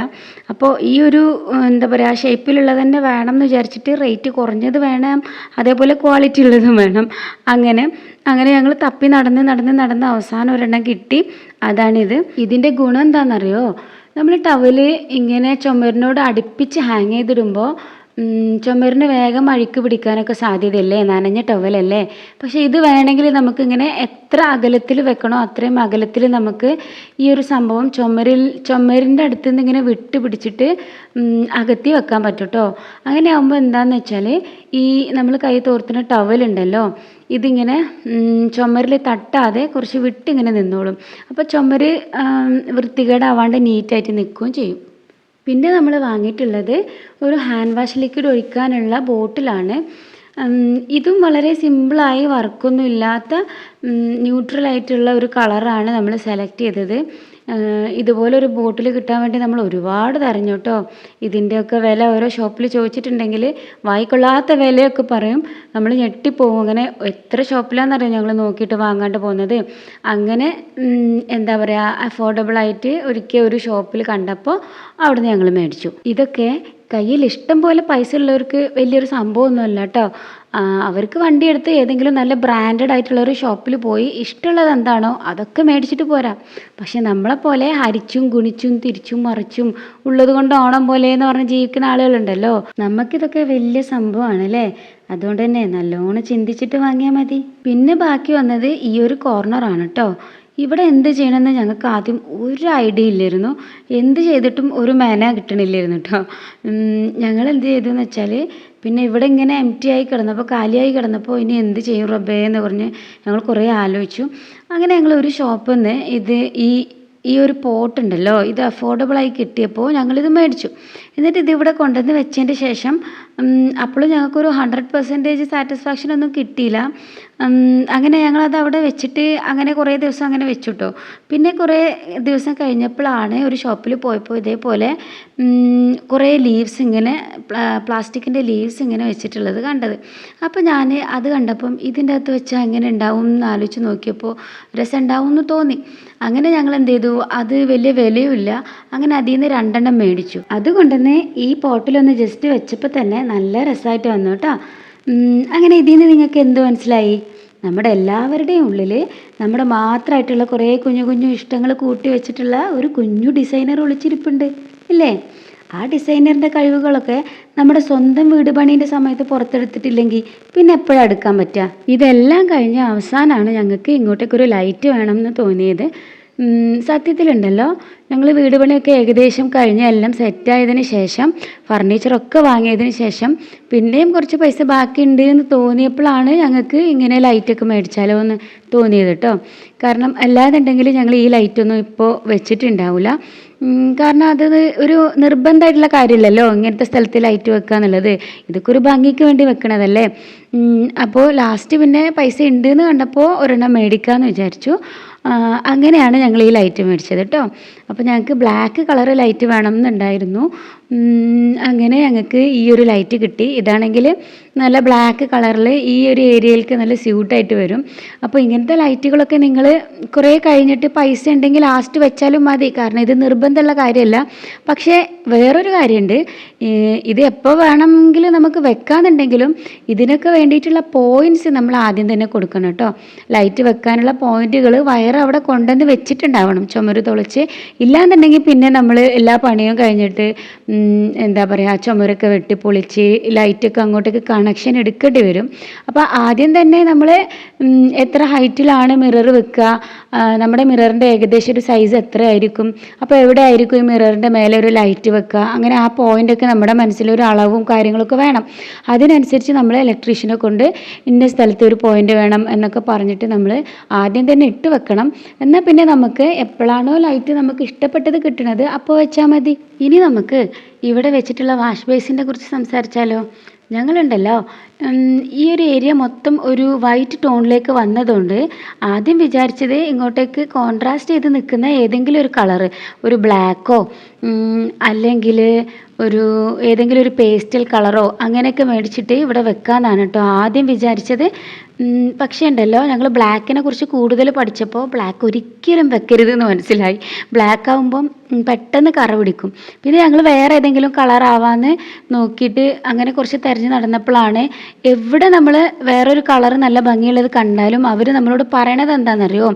അപ്പോൾ ഈ ഒരു എന്താ പറയുക ഷേപ്പിലുള്ളത് തന്നെ വേണം എന്ന് വിചാരിച്ചിട്ട് റേറ്റ് കുറഞ്ഞത് വേണം. അതേപോലെ ക്വാളിറ്റി ഉള്ളതും വേണം. അങ്ങനെ അങ്ങനെ ഞങ്ങൾ തപ്പി നടന്ന് നടന്ന് നടന്ന് അവസാനം ഒരെണ്ണം കിട്ടി. അതാണിത്. ഇതിന്റെ ഗുണം എന്താണെന്നറിയോ? നമ്മൾ ടവൽ ഇങ്ങനെ ചുമരിനോട് അടുപ്പിച്ച് ഹാങ് ചെയ്തിടുമ്പോൾ ചുമരിന് വേഗം അഴുക്ക് പിടിക്കാനൊക്കെ സാധ്യതയല്ലേ? നനഞ്ഞ ടവലല്ലേ? പക്ഷേ ഇത് വേണമെങ്കിൽ നമുക്കിങ്ങനെ എത്ര അകലത്തിൽ വെക്കണോ അത്രയും അകലത്തിൽ നമുക്ക് ഈ ഒരു സംഭവം ചുമരിൽ ചുമരിന്റെ അടുത്ത് നിന്ന് ഇങ്ങനെ വിട്ട് പിടിച്ചിട്ട് അകത്തി വെക്കാൻ പറ്റും കേട്ടോ അങ്ങനെ ആകുമ്പോൾ എന്താണെന്ന് വെച്ചാൽ ഈ നമ്മൾ കൈ തോർത്തുന്ന ടവലുണ്ടല്ലോ ഇതിങ്ങനെ ചുമരിൽ തട്ടാതെ കുറച്ച് വിട്ടിങ്ങനെ നിന്നോളും. അപ്പോൾ ചുമര് വൃത്തികേടാവാണ്ട് നീറ്റായിട്ട് നിൽക്കുകയും ചെയ്യും. പിന്നെ നമ്മൾ വാങ്ങിയിട്ടുള്ളത് ഒരു ഹാൻഡ് വാഷ് ലിക്വിഡ് ഒഴിക്കാനുള്ള ബോട്ടിലാണ്. ഇതും വളരെ സിമ്പിളായി വർക്കൊന്നും ഇല്ലാത്ത ന്യൂട്രൽ ആയിട്ടുള്ള ഒരു കളറാണ് നമ്മൾ സെലക്ട് ചെയ്തത്. ഏഹ് ഇതുപോലെ ഒരു ബോട്ടിൽ കിട്ടാൻ വേണ്ടി നമ്മൾ ഒരുപാട് തെരഞ്ഞു കേട്ടോ ഇതിന്റെയൊക്കെ വില ഓരോ ഷോപ്പിൽ ചോദിച്ചിട്ടുണ്ടെങ്കിൽ വായിക്കൊള്ളാത്ത വിലയൊക്കെ പറയും. നമ്മൾ ഞെട്ടിപ്പോവും. അങ്ങനെ എത്ര ഷോപ്പിലാണെന്നറിയാം ഞങ്ങൾ നോക്കിയിട്ട് വാങ്ങാണ്ട് പോകുന്നത്? അങ്ങനെ എന്താ പറയുക അഫോർഡബിൾ ആയിട്ട് ഒരിക്കൽ ഒരു ഷോപ്പിൽ കണ്ടപ്പോൾ അവിടുന്ന് ഞങ്ങൾ മേടിച്ചു. ഇതൊക്കെ കയ്യിൽ ഇഷ്ടം പോലെ പൈസ ഉള്ളവർക്ക് വലിയൊരു സംഭവമൊന്നുമല്ല കേട്ടോ. അവർക്ക് വണ്ടി എടുത്ത് ഏതെങ്കിലും നല്ല ബ്രാൻഡഡ് ആയിട്ടുള്ള ഒരു ഷോപ്പിൽ പോയി ഇഷ്ടമുള്ളത് എന്താണോ അതൊക്കെ മേടിച്ചിട്ട് പോരാ. പക്ഷെ നമ്മളെപ്പോലെ ഹരിച്ചും ഗുണിച്ചും തിരിച്ചും മറിച്ചും ഉള്ളത് കൊണ്ട് ഓണം പോലെ എന്ന് പറഞ്ഞ് ജീവിക്കുന്ന ആളുകളുണ്ടല്ലോ. നമുക്കിതൊക്കെ വലിയ സംഭവമാണ് അല്ലേ അതുകൊണ്ട് തന്നെ നല്ലോണം ചിന്തിച്ചിട്ട് വാങ്ങിയാൽ മതി. പിന്നെ ബാക്കി വന്നത് ഈ ഒരു കോർണറാണ് കേട്ടോ. ഇവിടെ എന്ത് ചെയ്യണമെന്ന് ഞങ്ങൾക്ക് ആദ്യം ഒരു ഐഡിയ ഇല്ലായിരുന്നു. എന്ത് ചെയ്തിട്ടും ഒരു മേന കിട്ടണില്ലായിരുന്നു കേട്ടോ ഞങ്ങൾ എന്ത് ചെയ്തു എന്ന് വെച്ചാൽ പിന്നെ ഇവിടെ ഇങ്ങനെ എം ടി ആയി കിടന്നപ്പോൾ കാലിയായി കിടന്നപ്പോൾ ഇനി എന്ത് ചെയ്യും റബ്ബേ എന്ന് പറഞ്ഞ് ഞങ്ങൾ കുറേ ആലോചിച്ചു. അങ്ങനെ ഞങ്ങൾ ഒരു ഷോപ്പിൽ നിന്ന് ഇത് ഈ ഈ ഒരു പോട്ടുണ്ടല്ലോ ഇത് അഫോർഡബിളായി കിട്ടിയപ്പോൾ ഞങ്ങളിത് മേടിച്ചു. എന്നിട്ട് ഇതിവിടെ കൊണ്ടുവന്ന് വെച്ചതിന് ശേഷം അപ്പോഴും ഞങ്ങൾക്കൊരു ഹൺഡ്രഡ് പെർസെന്റേജ് സാറ്റിസ്ഫാക്ഷൻ ഒന്നും കിട്ടിയില്ല. അങ്ങനെ ഞങ്ങളത് അവിടെ വെച്ചിട്ട് അങ്ങനെ കുറേ ദിവസം അങ്ങനെ വെച്ചു പിന്നെ കുറേ ദിവസം കഴിഞ്ഞപ്പോഴാണ് ഒരു ഷോപ്പിൽ പോയപ്പോൾ ഇതേപോലെ കുറേ ലീവ്സ് ഇങ്ങനെ പ്ലാസ്റ്റിക്കിന്റെ ലീവ്സ് ഇങ്ങനെ വെച്ചിട്ടുള്ളത് കണ്ടത്. അപ്പോൾ ഞാൻ അത് കണ്ടപ്പം ഇതിന്റെ അകത്ത് വെച്ചാൽ എങ്ങനെ ഉണ്ടാവും എന്ന് ആലോചിച്ച് നോക്കിയപ്പോൾ രസം ഉണ്ടാവും എന്ന് തോന്നി. അങ്ങനെ ഞങ്ങൾ എന്ത് ചെയ്തു? അത് വലിയ വിലയുമില്ല. അങ്ങനെ അതിൽ നിന്ന് രണ്ടെണ്ണം മേടിച്ചു. അതുകൊണ്ടുതന്നെ ഈ പോട്ടിലൊന്ന് ജസ്റ്റ് വെച്ചപ്പോൾ തന്നെ നല്ല രസമായിട്ട് വന്നു കേട്ടോ. അങ്ങനെ ഇതിൽ നിന്ന് നിങ്ങൾക്ക് എന്ത് മനസ്സിലായി? നമ്മുടെ എല്ലാവരുടെയും ഉള്ളിൽ നമ്മുടെ മാത്രമായിട്ടുള്ള കുറേ കുഞ്ഞു കുഞ്ഞു ഇഷ്ടങ്ങൾ കൂട്ടി വെച്ചിട്ടുള്ള ഒരു കുഞ്ഞു ഡിസൈനർ ഒളിച്ചിരിപ്പുണ്ട് ഇല്ലേ? ആ ഡിസൈനറിന്റെ കഴിവുകളൊക്കെ നമ്മുടെ സ്വന്തം വീട് പണീന്റെ സമയത്ത് പുറത്തെടുത്തിട്ടില്ലെങ്കിൽ പിന്നെ എപ്പോഴാണ് എടുക്കാൻ പറ്റുക? ഇതെല്ലാം കഴിഞ്ഞ അവസാനമാണ് ഞങ്ങൾക്ക് ഇങ്ങോട്ടേക്കൊരു ലൈറ്റ് വേണം എന്ന് തോന്നിയത്. സത്യത്തിലുണ്ടല്ലോ. ഞങ്ങൾ വീട് പണിയൊക്കെ ഏകദേശം കഴിഞ്ഞ് എല്ലാം സെറ്റായതിന് ശേഷം ഫർണിച്ചറൊക്കെ വാങ്ങിയതിന് ശേഷം പിന്നെയും കുറച്ച് പൈസ ബാക്കിയുണ്ട് എന്ന് തോന്നിയപ്പോഴാണ് ഞങ്ങൾക്ക് ഇങ്ങനെ ലൈറ്റൊക്കെ മേടിച്ചാലോ എന്ന് തോന്നിയത് കേട്ടോ. കാരണം അല്ലാതെണ്ടെങ്കിൽ ഞങ്ങൾ ഈ ലൈറ്റൊന്നും ഇപ്പോൾ വെച്ചിട്ടുണ്ടാവില്ല കാരണം അത് ഒരു നിർബന്ധമായിട്ടുള്ള കാര്യമില്ലല്ലോ ഇങ്ങനത്തെ സ്ഥലത്ത് ലൈറ്റ് വെക്കുക എന്നുള്ളത്. ഇതൊക്കെ ഒരു ഭംഗിക്ക് വേണ്ടി വെക്കണതല്ലേ. അപ്പോൾ ലാസ്റ്റ് പിന്നെ പൈസ ഉണ്ട് എന്ന് കണ്ടപ്പോൾ ഒരെണ്ണം മേടിക്കാമെന്ന് വിചാരിച്ചു. അങ്ങനെയാണ് ഞങ്ങൾ ഈ ലൈറ്റ് മേടിച്ചത് കേട്ടോ. അപ്പോൾ ഞങ്ങൾക്ക് ബ്ലാക്ക് കളർ ലൈറ്റ് വേണം എന്നുണ്ടായിരുന്നു അങ്ങനെ ഞങ്ങൾക്ക് ഈ ഒരു ലൈറ്റ് കിട്ടി. ഇതാണെങ്കിൽ നല്ല ബ്ലാക്ക് കളറിൽ ഈ ഒരു ഏരിയയിലേക്ക് നല്ല സ്യൂട്ടായിട്ട് വരും. അപ്പോൾ ഇങ്ങനത്തെ ലൈറ്റുകളൊക്കെ നിങ്ങൾ കുറേ കഴിഞ്ഞിട്ട് പൈസ ഉണ്ടെങ്കിൽ ലാസ്റ്റ് വെച്ചാലും മതി. കാരണം ഇത് നിർബന്ധമുള്ള കാര്യമല്ല. പക്ഷേ വേറൊരു കാര്യമുണ്ട് ഇത് എപ്പോൾ വേണമെങ്കിലും നമുക്ക് വെക്കാന്നുണ്ടെങ്കിലും ഇതിനൊക്കെ വേണ്ടിയിട്ടുള്ള പോയിന്റ്സ് നമ്മൾ ആദ്യം തന്നെ കൊടുക്കണം കേട്ടോ. ലൈറ്റ് വെക്കാനുള്ള പോയിന്റുകൾ വയർ അവിടെ കൊണ്ടുവന്ന് വെച്ചിട്ടുണ്ടാവണം. ചുമര് തുളച്ച്. ഇല്ലാന്നുണ്ടെങ്കിൽ പിന്നെ നമ്മൾ എല്ലാ പണിയും കഴിഞ്ഞിട്ട് എന്താ പറയുക ചുമരൊക്കെ വെട്ടിപ്പൊളിച്ച് ലൈറ്റൊക്കെ അങ്ങോട്ടേക്ക് കണക്ഷൻ എടുക്കേണ്ടി വരും. അപ്പോൾ ആദ്യം തന്നെ നമ്മൾ എത്ര ഹൈറ്റിലാണ് മിറർ വെക്കുക നമ്മുടെ മിററിന്റെ ഏകദേശം ഒരു സൈസ് എത്ര ആയിരിക്കും അപ്പോൾ എവിടെ ആയിരിക്കും ഈ മിററിന്റെ മേലെ ഒരു ലൈറ്റ് വെക്കുക അങ്ങനെ ആ പോയിന്റൊക്കെ നമ്മുടെ മനസ്സിലൊരു അളവും കാര്യങ്ങളൊക്കെ വേണം. അതിനനുസരിച്ച് നമ്മൾ ഇലക്ട്രീഷ്യനെ കൊണ്ട് ഇന്ന സ്ഥലത്ത് ഒരു പോയിന്റ് വേണം എന്നൊക്കെ പറഞ്ഞിട്ട് നമ്മൾ ആദ്യം തന്നെ ഇട്ട് വെക്കണം. എന്നാൽ പിന്നെ നമുക്ക് എപ്പോഴാണോ ലൈറ്റ് നമുക്ക് ഇഷ്ടപ്പെട്ടത് കിട്ടുന്നത് അപ്പോൾ വെച്ചാൽ മതി. ഇനി നമുക്ക് ഇവിടെ വെച്ചിട്ടുള്ള വാഷ് ബേസിനെ കുറിച്ച് സംസാരിച്ചാലോ? ഞങ്ങളുണ്ടല്ലോ. ഈ ഒരു ഏരിയ മൊത്തം ഒരു വൈറ്റ് ടോണിലേക്ക് വന്നതുകൊണ്ട് ആദ്യം വിചാരിച്ചത് ഇങ്ങോട്ടേക്ക് കോൺട്രാസ്റ്റ് ചെയ്ത് നിൽക്കുന്ന ഏതെങ്കിലും ഒരു കളറ് ഒരു ബ്ലാക്കോ അല്ലെങ്കിൽ ഒരു ഏതെങ്കിലും ഒരു പേസ്റ്റൽ കളറോ അങ്ങനെയൊക്കെ മേടിച്ചിട്ട് ഇവിടെ വെക്കാമെന്നാണ് കേട്ടോ. ആദ്യം വിചാരിച്ചത് പക്ഷേ ഉണ്ടല്ലോ ഞങ്ങൾ ബ്ലാക്കിനെ കുറിച്ച് കൂടുതൽ പഠിച്ചപ്പോൾ ബ്ലാക്ക് ഒരിക്കലും വെക്കരുത് എന്ന് മനസ്സിലായി. ബ്ലാക്ക് ആകുമ്പം പെട്ടെന്ന് കറ പിടിക്കും. പിന്നെ ഞങ്ങൾ വേറെ ഏതെങ്കിലും കളർ ആവാന്ന് നോക്കിയിട്ട് അങ്ങനെ കുറച്ച് തിരഞ്ഞ് നടന്നപ്പോഴാണ് എവിടെ നമ്മൾ വേറൊരു കളർ നല്ല ഭംഗിയുള്ളത് കണ്ടാലും അവർ നമ്മളോട് പറയണത് എന്താണെന്നറിയോ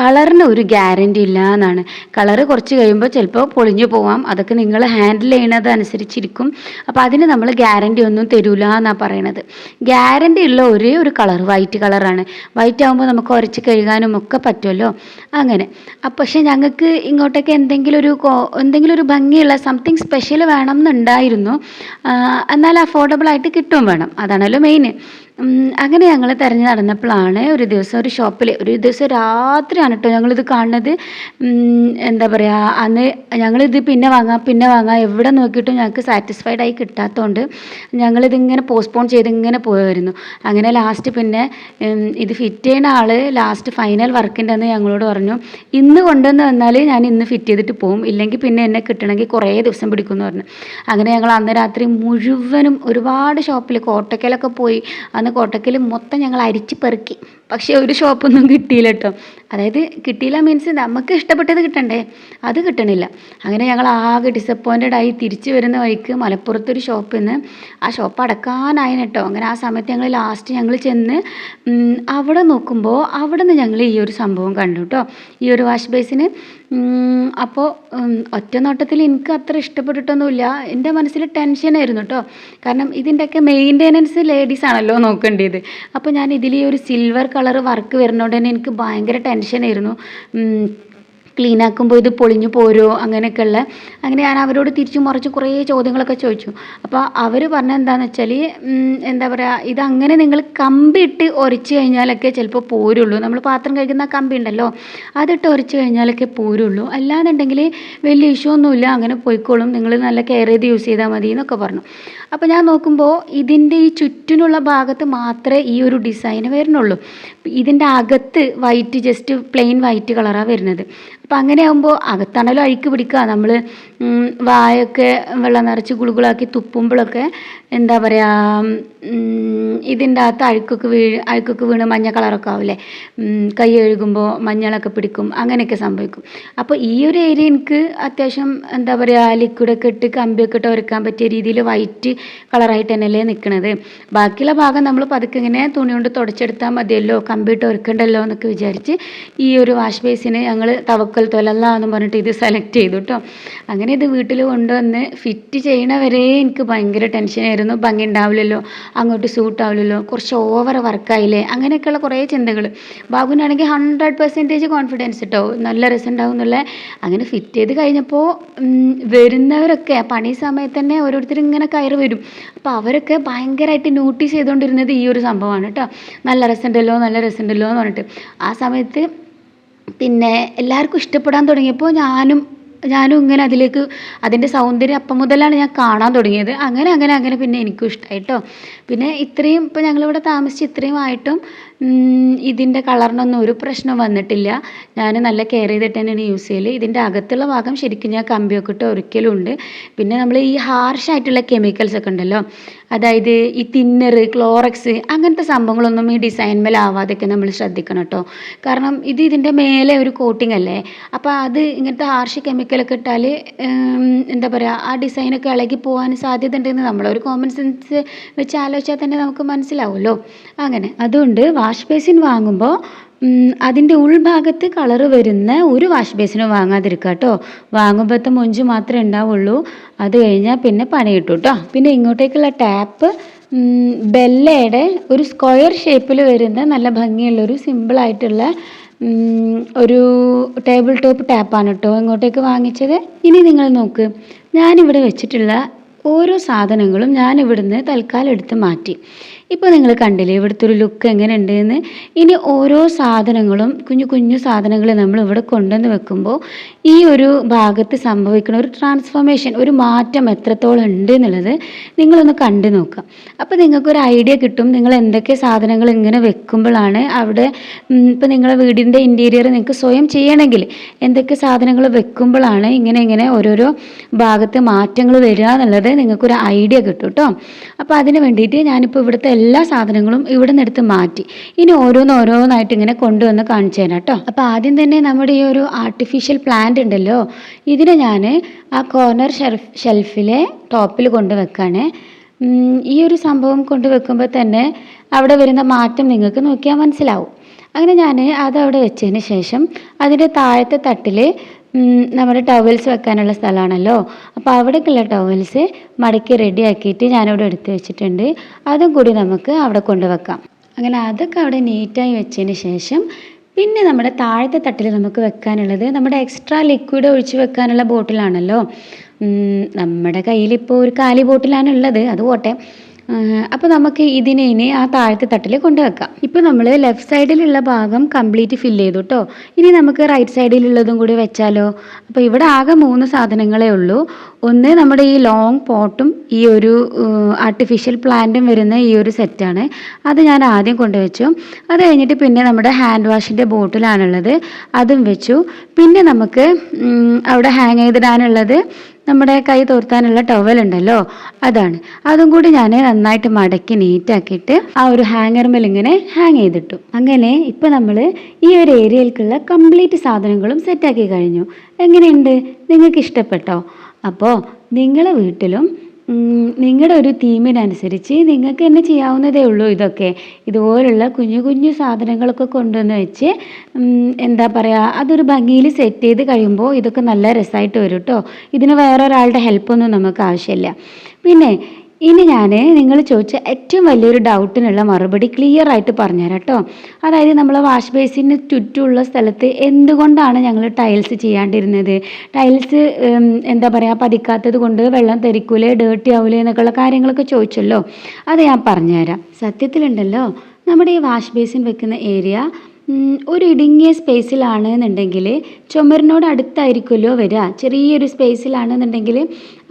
കളറിന് ഒരു ഗ്യാരണ്ടി ഇല്ല എന്നാണ് കളറ് കുറച്ച് കഴിയുമ്പോൾ ചിലപ്പോൾ പൊളിഞ്ഞു പോവാം. അതൊക്കെ നിങ്ങൾ ഹാൻഡിൽ ചെയ്യണത് അനുസരിച്ചിരിക്കും. അപ്പോൾ അതിന് നമ്മൾ ഗ്യാരണ്ടി ഒന്നും തരൂല എന്നാണ് പറയണത്. ഗ്യാരണ്ടി ഉള്ള ഒരേ ഒരു കളർ വൈറ്റ് കളറാണ് വൈറ്റ് ആകുമ്പോൾ നമുക്ക് ഉരച്ച് കഴുകാനും ഒക്കെ പറ്റുമല്ലോ അങ്ങനെ. അപ്പം പക്ഷേ ഞങ്ങൾക്ക് ഇങ്ങോട്ടൊക്കെ എന്തെങ്കിലും ഒരു എന്തെങ്കിലും ഒരു ഭംഗിയുള്ള സംതിങ് സ്പെഷ്യൽ വേണം എന്നുണ്ടായിരുന്നു. എന്നാൽ അഫോർഡബിൾ ആയിട്ട് കിട്ടും വേണം. അതാണല്ലോ മെയിൻ അങ്ങനെ ഞങ്ങൾ തിരഞ്ഞു നടന്നപ്പോഴാണ് ഒരു ദിവസം ഒരു ഷോപ്പിൽ ഒരു ദിവസം രാത്രിയാണ് കേട്ടോ ഞങ്ങളിത് കാണുന്നത്. എന്താ പറയുക അന്ന് ഞങ്ങളിത് പിന്നെ വാങ്ങാം പിന്നെ വാങ്ങാം എവിടെ നോക്കിയിട്ടും ഞങ്ങൾക്ക് സാറ്റിസ്ഫൈഡ് ആയി കിട്ടാത്തതുകൊണ്ട് ഞങ്ങളിതിങ്ങനെ പോസ്റ്റ്പോൺ ചെയ്ത് ഇങ്ങനെ പോയായിരുന്നു. അങ്ങനെ ലാസ്റ്റ് പിന്നെ ഇത് ഫിറ്റ് ചെയ്യുന്ന ആൾ ലാസ്റ്റ് ഫൈനൽ വർക്കിന്റെ അന്ന് ഞങ്ങളോട് പറഞ്ഞു ഇന്ന് കൊണ്ടുവന്ന് വന്നാൽ ഞാൻ ഇന്ന് ഫിറ്റ് ചെയ്തിട്ട് പോകും ഇല്ലെങ്കിൽ പിന്നെ എന്നെ കിട്ടണമെങ്കിൽ കുറേ ദിവസം പിടിക്കും എന്ന് പറഞ്ഞു. അങ്ങനെ ഞങ്ങൾ അന്ന് രാത്രി മുഴുവനും ഒരുപാട് ഷോപ്പിൽ കോട്ടക്കലൊക്കെ പോയി കോട്ടക്കൽ മൊത്തം ഞങ്ങൾ അരിച്ച് പെറുക്കി. പക്ഷേ ഒരു ഷോപ്പൊന്നും കിട്ടിയില്ല കേട്ടോ. അതായത് കിട്ടിയില്ല മീൻസ് നമുക്ക് ഇഷ്ടപ്പെട്ടത് കിട്ടണ്ടേ? അത് കിട്ടണില്ല. അങ്ങനെ ഞങ്ങൾ ആകെ ഡിസപ്പോയിന്റഡ് ആയി തിരിച്ചു വരുന്ന വഴിക്ക് മലപ്പുറത്തൊരു ഷോപ്പിൽ നിന്ന് ആ ഷോപ്പ് അടക്കാനായി കേട്ടോ. അങ്ങനെ ആ സമയത്ത് ഞങ്ങൾ ലാസ്റ്റ് ഞങ്ങൾ ചെന്ന് അവിടെ നോക്കുമ്പോൾ അവിടെ നിന്ന് ഞങ്ങൾ ഈ ഒരു സംഭവം കണ്ടു കേട്ടോ. ഈ ഒരു വാഷ് ബേസിന് അപ്പോൾ ഒറ്റ നോട്ടത്തിൽ എനിക്ക് അത്ര ഇഷ്ടപ്പെട്ടിട്ടൊന്നുമില്ല. എന്റെ മനസ്സിൽ ടെൻഷനായിരുന്നു കേട്ടോ. കാരണം ഇതിന്റെയൊക്കെ മെയിന്റെനൻസ് ലേഡീസ് ആണല്ലോ നോക്കേണ്ടത്. അപ്പോൾ ഞാൻ ഇതിൽ ഈ ഒരു സിൽവർ കളർ വർക്ക് വരുന്നതുകൊണ്ട് തന്നെ എനിക്ക് ഭയങ്കര ടെൻഷനായിരുന്നു ക്ലീൻ ആക്കുമ്പോൾ ഇത് പൊളിഞ്ഞു പോരുമോ അങ്ങനെയൊക്കെയുള്ള. അങ്ങനെ ഞാൻ അവരോട് തിരിച്ചു മറിച്ച് കുറേ ചോദ്യങ്ങളൊക്കെ ചോദിച്ചു. അപ്പോൾ അവർ പറഞ്ഞത് എന്താണെന്ന് വെച്ചാൽ എന്താ പറയുക ഇത് അങ്ങനെ നിങ്ങൾ കമ്പി ഇട്ട് ഉരച്ച് കഴിഞ്ഞാലൊക്കെ ചിലപ്പോൾ പോരുള്ളൂ. നമ്മൾ പാത്രം കഴിക്കുന്ന കമ്പി ഉണ്ടല്ലോ അതിട്ട് ഉരച്ച് കഴിഞ്ഞാലൊക്കെ പോരുള്ളൂ. അല്ലാന്നുണ്ടെങ്കിൽ വലിയ ഇഷ്യൂ ഒന്നുമില്ല അങ്ങനെ പോയിക്കോളും. നിങ്ങൾ നല്ല കെയർ ചെയ്ത് യൂസ് ചെയ്താൽ മതി എന്നൊക്കെ പറഞ്ഞു. അപ്പോൾ ഞാൻ നോക്കുമ്പോൾ ഇതിന്റെ ഈ ചുറ്റിനുള്ള ഭാഗത്ത് മാത്രമേ ഈ ഒരു ഡിസൈൻ വരുന്നുള്ളൂ. ഇതിന്റെ അകത്ത് വൈറ്റ് ജസ്റ്റ് പ്ലെയിൻ വൈറ്റ് കളറാണ് വരുന്നത്. അപ്പോൾ അങ്ങനെ ആകുമ്പോൾ അകത്താണല്ലോ അഴുക്ക് പിടിക്കുക. നമ്മൾ വായൊക്കെ വെള്ളം നിറച്ച് ഗുളുഗുളാക്കി തുപ്പുമ്പോഴൊക്കെ എന്താ പറയുക ഇതിന്റെ അകത്ത് അഴുക്കൊക്കെ വീഴ് അഴുക്കൊക്കെ വീണ് മഞ്ഞ കളറൊക്കെ ആവില്ലേ? കൈ കഴുകുമ്പോൾ മഞ്ഞളൊക്കെ പിടിക്കും. അങ്ങനെയൊക്കെ സംഭവിക്കും. അപ്പോൾ ഈ ഒരു ഏരിയ എനിക്ക് അത്യാവശ്യം എന്താ പറയുക ലിക്വിഡൊക്കെ ഇട്ട് കമ്പിയൊക്കെ ഇട്ട് ഉരക്കാൻ പറ്റിയ രീതിയിൽ വൈറ്റ് കളറായിട്ട് തന്നെയല്ലേ നിൽക്കുന്നത് ബാക്കിയുള്ള ഭാഗം നമ്മൾ പതുക്കെ ഇങ്ങനെ തുണി കൊണ്ട് തുടച്ചെടുത്താൽ മതിയല്ലോ. കമ്പി ഇട്ട് ഉരക്കണ്ടല്ലോ എന്നൊക്കെ വിചാരിച്ച് ഈ ഒരു വാഷ് ബേസിന് ഞങ്ങൾ തവക്കൽ തൊലല്ല എന്ന് പറഞ്ഞിട്ട് ഇത് സെലക്ട് ചെയ്തു കേട്ടോ അങ്ങനെ ഇത് വീട്ടിൽ കൊണ്ടുവന്ന് ഫിറ്റ് ചെയ്യണവരെ എനിക്ക് ഭയങ്കര ടെൻഷനായിരുന്നു ഭംഗി ഉണ്ടാവില്ലല്ലോ. അങ്ങോട്ട് സൂട്ട് ആവില്ലല്ലോ. കുറച്ച് ഓവർ വർക്കായില്ലേ അങ്ങനെയൊക്കെയുള്ള കുറേ ചിന്തകൾ ബാബുവിനാണെങ്കിൽ ഹൺഡ്രഡ് പെർസെന്റേജ് കോൺഫിഡൻസ് കേട്ടോ നല്ല രസം ഉണ്ടാവും എന്നുള്ള. അങ്ങനെ ഫിറ്റ് ചെയ്ത് കഴിഞ്ഞപ്പോൾ വരുന്നവരൊക്കെ പണി സമയത്ത് തന്നെ ഓരോരുത്തർ ഇങ്ങനെ കയറി വരും. അപ്പോൾ അവരൊക്കെ ഭയങ്കരമായിട്ട് നോട്ടീസ് ചെയ്തുകൊണ്ടിരുന്നത് ഈ ഒരു സംഭവമാണ് കേട്ടോ നല്ല രസമുണ്ടല്ലോ നല്ല രസമുണ്ടല്ലോ എന്ന് പറഞ്ഞിട്ട്. ആ സമയത്ത് പിന്നെ എല്ലാവർക്കും ഇഷ്ടപ്പെടാൻ തുടങ്ങിയപ്പോൾ ഞാനും ഞാനും ഇങ്ങനെ അതിലേക്ക് അതിന്റെ സൗന്ദര്യം അപ്പം മുതലാണ് ഞാൻ കാണാൻ തുടങ്ങിയത്. അങ്ങനെ അങ്ങനെ അങ്ങനെ പിന്നെ എനിക്കും ഇഷ്ടമായി കേട്ടോ പിന്നെ ഇത്രയും ഇപ്പോൾ ഞങ്ങളിവിടെ താമസിച്ച് ഇത്രയും ആയിട്ടും ഇതിന്റെ കളറിനൊന്നും ഒരു പ്രശ്നം വന്നിട്ടില്ല. ഞാൻ നല്ല കെയർ ചെയ്തിട്ട് തന്നെയാണ് യൂസ് ചെയ്യൽ ഇതിന്റെ അകത്തുള്ള ഭാഗം ശരിക്കും ഞാൻ കമ്പിയൊക്കെ ഇട്ട് ഒരിക്കലുണ്ട് പിന്നെ നമ്മൾ ഈ ഹാർഷ് ആയിട്ടുള്ള കെമിക്കൽസ് ഒക്കെ ഉണ്ടല്ലോ. അതായത് ഈ തിന്നർ ക്ലോറക്സ് അങ്ങനത്തെ സംഭവങ്ങളൊന്നും ഈ ഡിസൈൻ മേലാവാതെയൊക്കെ നമ്മൾ ശ്രദ്ധിക്കണം കേട്ടോ. കാരണം ഇത് ഇതിന്റെ മേലെ ഒരു കോട്ടിംഗ് അല്ലേ? അപ്പോൾ അത് ഇങ്ങനത്തെ ഹാർഷ് കെമിക്കലൊക്കെ ഇട്ടാൽ എന്താ പറയുക ആ ഡിസൈനൊക്കെ ഇളകി പോകാൻ സാധ്യത ഉണ്ടെന്ന് നമ്മളൊരു കോമൺ സെൻസ് വെച്ച് ആലോചിച്ചാൽ തന്നെ നമുക്ക് മനസ്സിലാവുമല്ലോ. അങ്ങനെ അതുകൊണ്ട് വാഷ് ബേസിൻ വാങ്ങുമ്പോൾ അതിന്റെ ഉൾഭാഗത്ത് കളറ് വരുന്ന ഒരു വാഷ് ബേസിനും വാങ്ങാതിരിക്കുക കേട്ടോ. വാങ്ങുമ്പോഴത്തെ മൊഞ്ച് മാത്രമേ ഉണ്ടാവുള്ളൂ. അത് കഴിഞ്ഞാൽ പിന്നെ പണി കിട്ടും. പിന്നെ ഇങ്ങോട്ടേക്കുള്ള ടാപ്പ് ബെല്ലയുടെ ഒരു സ്ക്വയർ ഷേപ്പിൽ വരുന്ന നല്ല ഭംഗിയുള്ളൊരു സിമ്പിളായിട്ടുള്ള ഒരു ടേബിൾ ടോപ്പ് ടാപ്പാണ് കേട്ടോ ഇങ്ങോട്ടേക്ക് വാങ്ങിച്ചത്. ഇനി നിങ്ങൾ നോക്ക്. ഞാനിവിടെ വെച്ചിട്ടുള്ള ഓരോ സാധനങ്ങളും ഞാൻ ഇവിടുന്ന് തൽക്കാലം എടുത്ത് മാറ്റി. ഇപ്പോൾ നിങ്ങൾ കണ്ടില്ലേ ഇവിടുത്തെ ഒരു ലുക്ക് എങ്ങനെയുണ്ട് എന്ന് ഇനി ഓരോ സാധനങ്ങളും കുഞ്ഞു കുഞ്ഞു സാധനങ്ങൾ നമ്മൾ ഇവിടെ കൊണ്ടുവന്ന് വെക്കുമ്പോൾ ഈ ഒരു ഭാഗത്ത് സംഭവിക്കുന്ന ഒരു ട്രാൻസ്ഫോർമേഷൻ ഒരു മാറ്റം എത്രത്തോളം ഉണ്ട് എന്നുള്ളത് നിങ്ങളൊന്ന് കണ്ടു നോക്കാം അപ്പോൾ നിങ്ങൾക്കൊരു ഐഡിയ കിട്ടും നിങ്ങൾ എന്തൊക്കെ സാധനങ്ങൾ ഇങ്ങനെ വെക്കുമ്പോഴാണ് അവിടെ ഇപ്പോൾ നിങ്ങളെ വീടിന്റെ ഇന്റീരിയർ നിങ്ങൾക്ക് സ്വയം ചെയ്യണമെങ്കിൽ എന്തൊക്കെ സാധനങ്ങൾ വെക്കുമ്പോഴാണ് ഇങ്ങനെ ഇങ്ങനെ ഓരോരോ ഭാഗത്ത് മാറ്റങ്ങൾ വരിക എന്നുള്ളത് നിങ്ങൾക്കൊരു ഐഡിയ കിട്ടും കേട്ടോ അപ്പോൾ അതിന് വേണ്ടിയിട്ട് ഞാനിപ്പോൾ ഇവിടുത്തെ എല്ലാ സാധനങ്ങളും ഇവിടെ നിന്ന് എടുത്ത് മാറ്റി. ഇനി ഓരോന്ന് ഓരോന്നായിട്ട് ഇങ്ങനെ കൊണ്ടുവന്ന് കാണിച്ചു തരാം കേട്ടോ. അപ്പോൾ ആദ്യം തന്നെ നമ്മുടെ ഈ ഒരു ആർട്ടിഫിഷ്യൽ പ്ലാന്റ് ഉണ്ടല്ലോ ഇതിനെ ഞാൻ ആ കോർണർ ഷെൽഫ് ഷെൽഫിലെ ടോപ്പിൽ ഉം, ഈ ഒരു സംഭവം കൊണ്ട് വെക്കുമ്പോൾ തന്നെ അവിടെ വരുന്ന മാറ്റം നിങ്ങൾക്ക് നോക്കിയാൽ മനസ്സിലാവും. അങ്ങനെ ഞാൻ അത് അവിടെ വെച്ചതിന് ശേഷം അതിന്റെ താഴത്തെ തട്ടിൽ നമ്മുടെ ടവൽസ് വെക്കാനുള്ള സ്ഥലമാണല്ലോ. അപ്പോൾ അവിടേക്കുള്ള ടവൽസ് മടക്കി റെഡിയാക്കിയിട്ട് ഞാനിവിടെ എടുത്ത് വെച്ചിട്ടുണ്ട്. അതും കൂടി നമുക്ക് അവിടെ കൊണ്ടുവെക്കാം അങ്ങനെ അതൊക്കെ അവിടെ നീറ്റായി വെച്ചതിന് ശേഷം പിന്നെ നമ്മുടെ താഴത്തെ തട്ടിൽ നമുക്ക് വെക്കാനുള്ളത് നമ്മുടെ എക്സ്ട്രാ ലിക്വിഡ് ഒഴിച്ച് വെക്കാനുള്ള ബോട്ടിലാണല്ലോ നമ്മുടെ കയ്യിലിപ്പോൾ ഒരു കാലി ബോട്ടിലാണ് ഉള്ളത്. അത് പോട്ടെ. അപ്പോൾ നമുക്ക് ഇതിനെ ഇനി ആ താഴത്തെ തട്ടിൽ കൊണ്ടുവെക്കാം. ഇപ്പോൾ നമ്മൾ ലെഫ്റ്റ് സൈഡിലുള്ള ഭാഗം കംപ്ലീറ്റ് ഫില്ല് ചെയ്തു കേട്ടോ ഇനി നമുക്ക് റൈറ്റ് സൈഡിലുള്ളതും കൂടി വെച്ചാലോ? അപ്പോൾ ഇവിടെ ആകെ മൂന്ന് സാധനങ്ങളേ ഉള്ളൂ. ഒന്ന് നമ്മുടെ ഈ ലോങ് പോട്ടും ഈ ഒരു ആർട്ടിഫിഷ്യൽ പ്ലാന്റും വരുന്ന ഈ ഒരു സെറ്റാണ് അത് ഞാൻ ആദ്യം കൊണ്ടുവച്ചു. അത് കഴിഞ്ഞിട്ട് പിന്നെ നമ്മുടെ ഹാൻഡ് വാഷിന്റെ ബോട്ടിലാണുള്ളത് അതും വെച്ചു. പിന്നെ നമുക്ക് അവിടെ ഹാങ് ചെയ്തിടാനുള്ളത് നമ്മുടെ കൈ തോർത്താനുള്ള ടവൽ ഉണ്ടല്ലോ അതാണ്. അതും കൂടി ഞാൻ നന്നായിട്ട് മടക്കി നീറ്റാക്കിയിട്ട് ആ ഒരു ഹാങ്ങർമേൽ ഇങ്ങനെ ഹാങ് ചെയ്തിട്ടു. അങ്ങനെ ഇപ്പം നമ്മൾ ഈ ഒരു ഏരിയയിലേക്കുള്ള കംപ്ലീറ്റ് സാധനങ്ങളും സെറ്റാക്കി കഴിഞ്ഞു. എങ്ങനെയുണ്ട്? നിങ്ങൾക്ക് ഇഷ്ടപ്പെട്ടോ അപ്പോൾ നിങ്ങളെ വീട്ടിലും നിങ്ങളുടെ ഒരു തീമിനനുസരിച്ച് നിങ്ങൾക്ക് തന്നെ ചെയ്യാവുന്നതേ ഉള്ളൂ ഇതൊക്കെ. ഇതുപോലുള്ള കുഞ്ഞു കുഞ്ഞു സാധനങ്ങളൊക്കെ കൊണ്ടുവന്ന് വെച്ച് എന്താ പറയുക അതൊരു ഭംഗിയിൽ സെറ്റ് ചെയ്ത് കഴിയുമ്പോൾ ഇതൊക്കെ നല്ല രസമായിട്ട് വരും കേട്ടോ ഇതിന് വേറൊരാളുടെ ഹെൽപ്പൊന്നും നമുക്ക് ആവശ്യമില്ല പിന്നെ ഇനി ഞാൻ നിങ്ങൾ ചോദിച്ച ഏറ്റവും വലിയൊരു ഡൗട്ടിനുള്ള മറുപടി ക്ലിയർ ആയിട്ട് പറഞ്ഞുതരാം കേട്ടോ. അതായത് നമ്മൾ വാഷ് ബേസിന് ചുറ്റുമുള്ള സ്ഥലത്ത് എന്തുകൊണ്ടാണ് ഞങ്ങൾ ടൈൽസ് ചെയ്യാണ്ടിരുന്നത്? ടൈൽസ് എന്താ പറയുക പതിക്കാത്തത് കൊണ്ട് വെള്ളം തെറിക്കൂലേ ഡേർട്ടി ആവൂലേ എന്നൊക്കെയുള്ള കാര്യങ്ങളൊക്കെ ചോദിച്ചല്ലോ. അത് ഞാൻ പറഞ്ഞുതരാം. സത്യത്തിലുണ്ടല്ലോ നമ്മുടെ ഈ വാഷ് ബേസിൻ വെക്കുന്ന ഏരിയ ഒരു ഇടുങ്ങിയ സ്പേസിലാണ് എന്നുണ്ടെങ്കിൽ ചുമരിനോട് അടുത്തായിരിക്കുമല്ലോ വരിക. ചെറിയൊരു സ്പേസിലാണെന്നുണ്ടെങ്കിൽ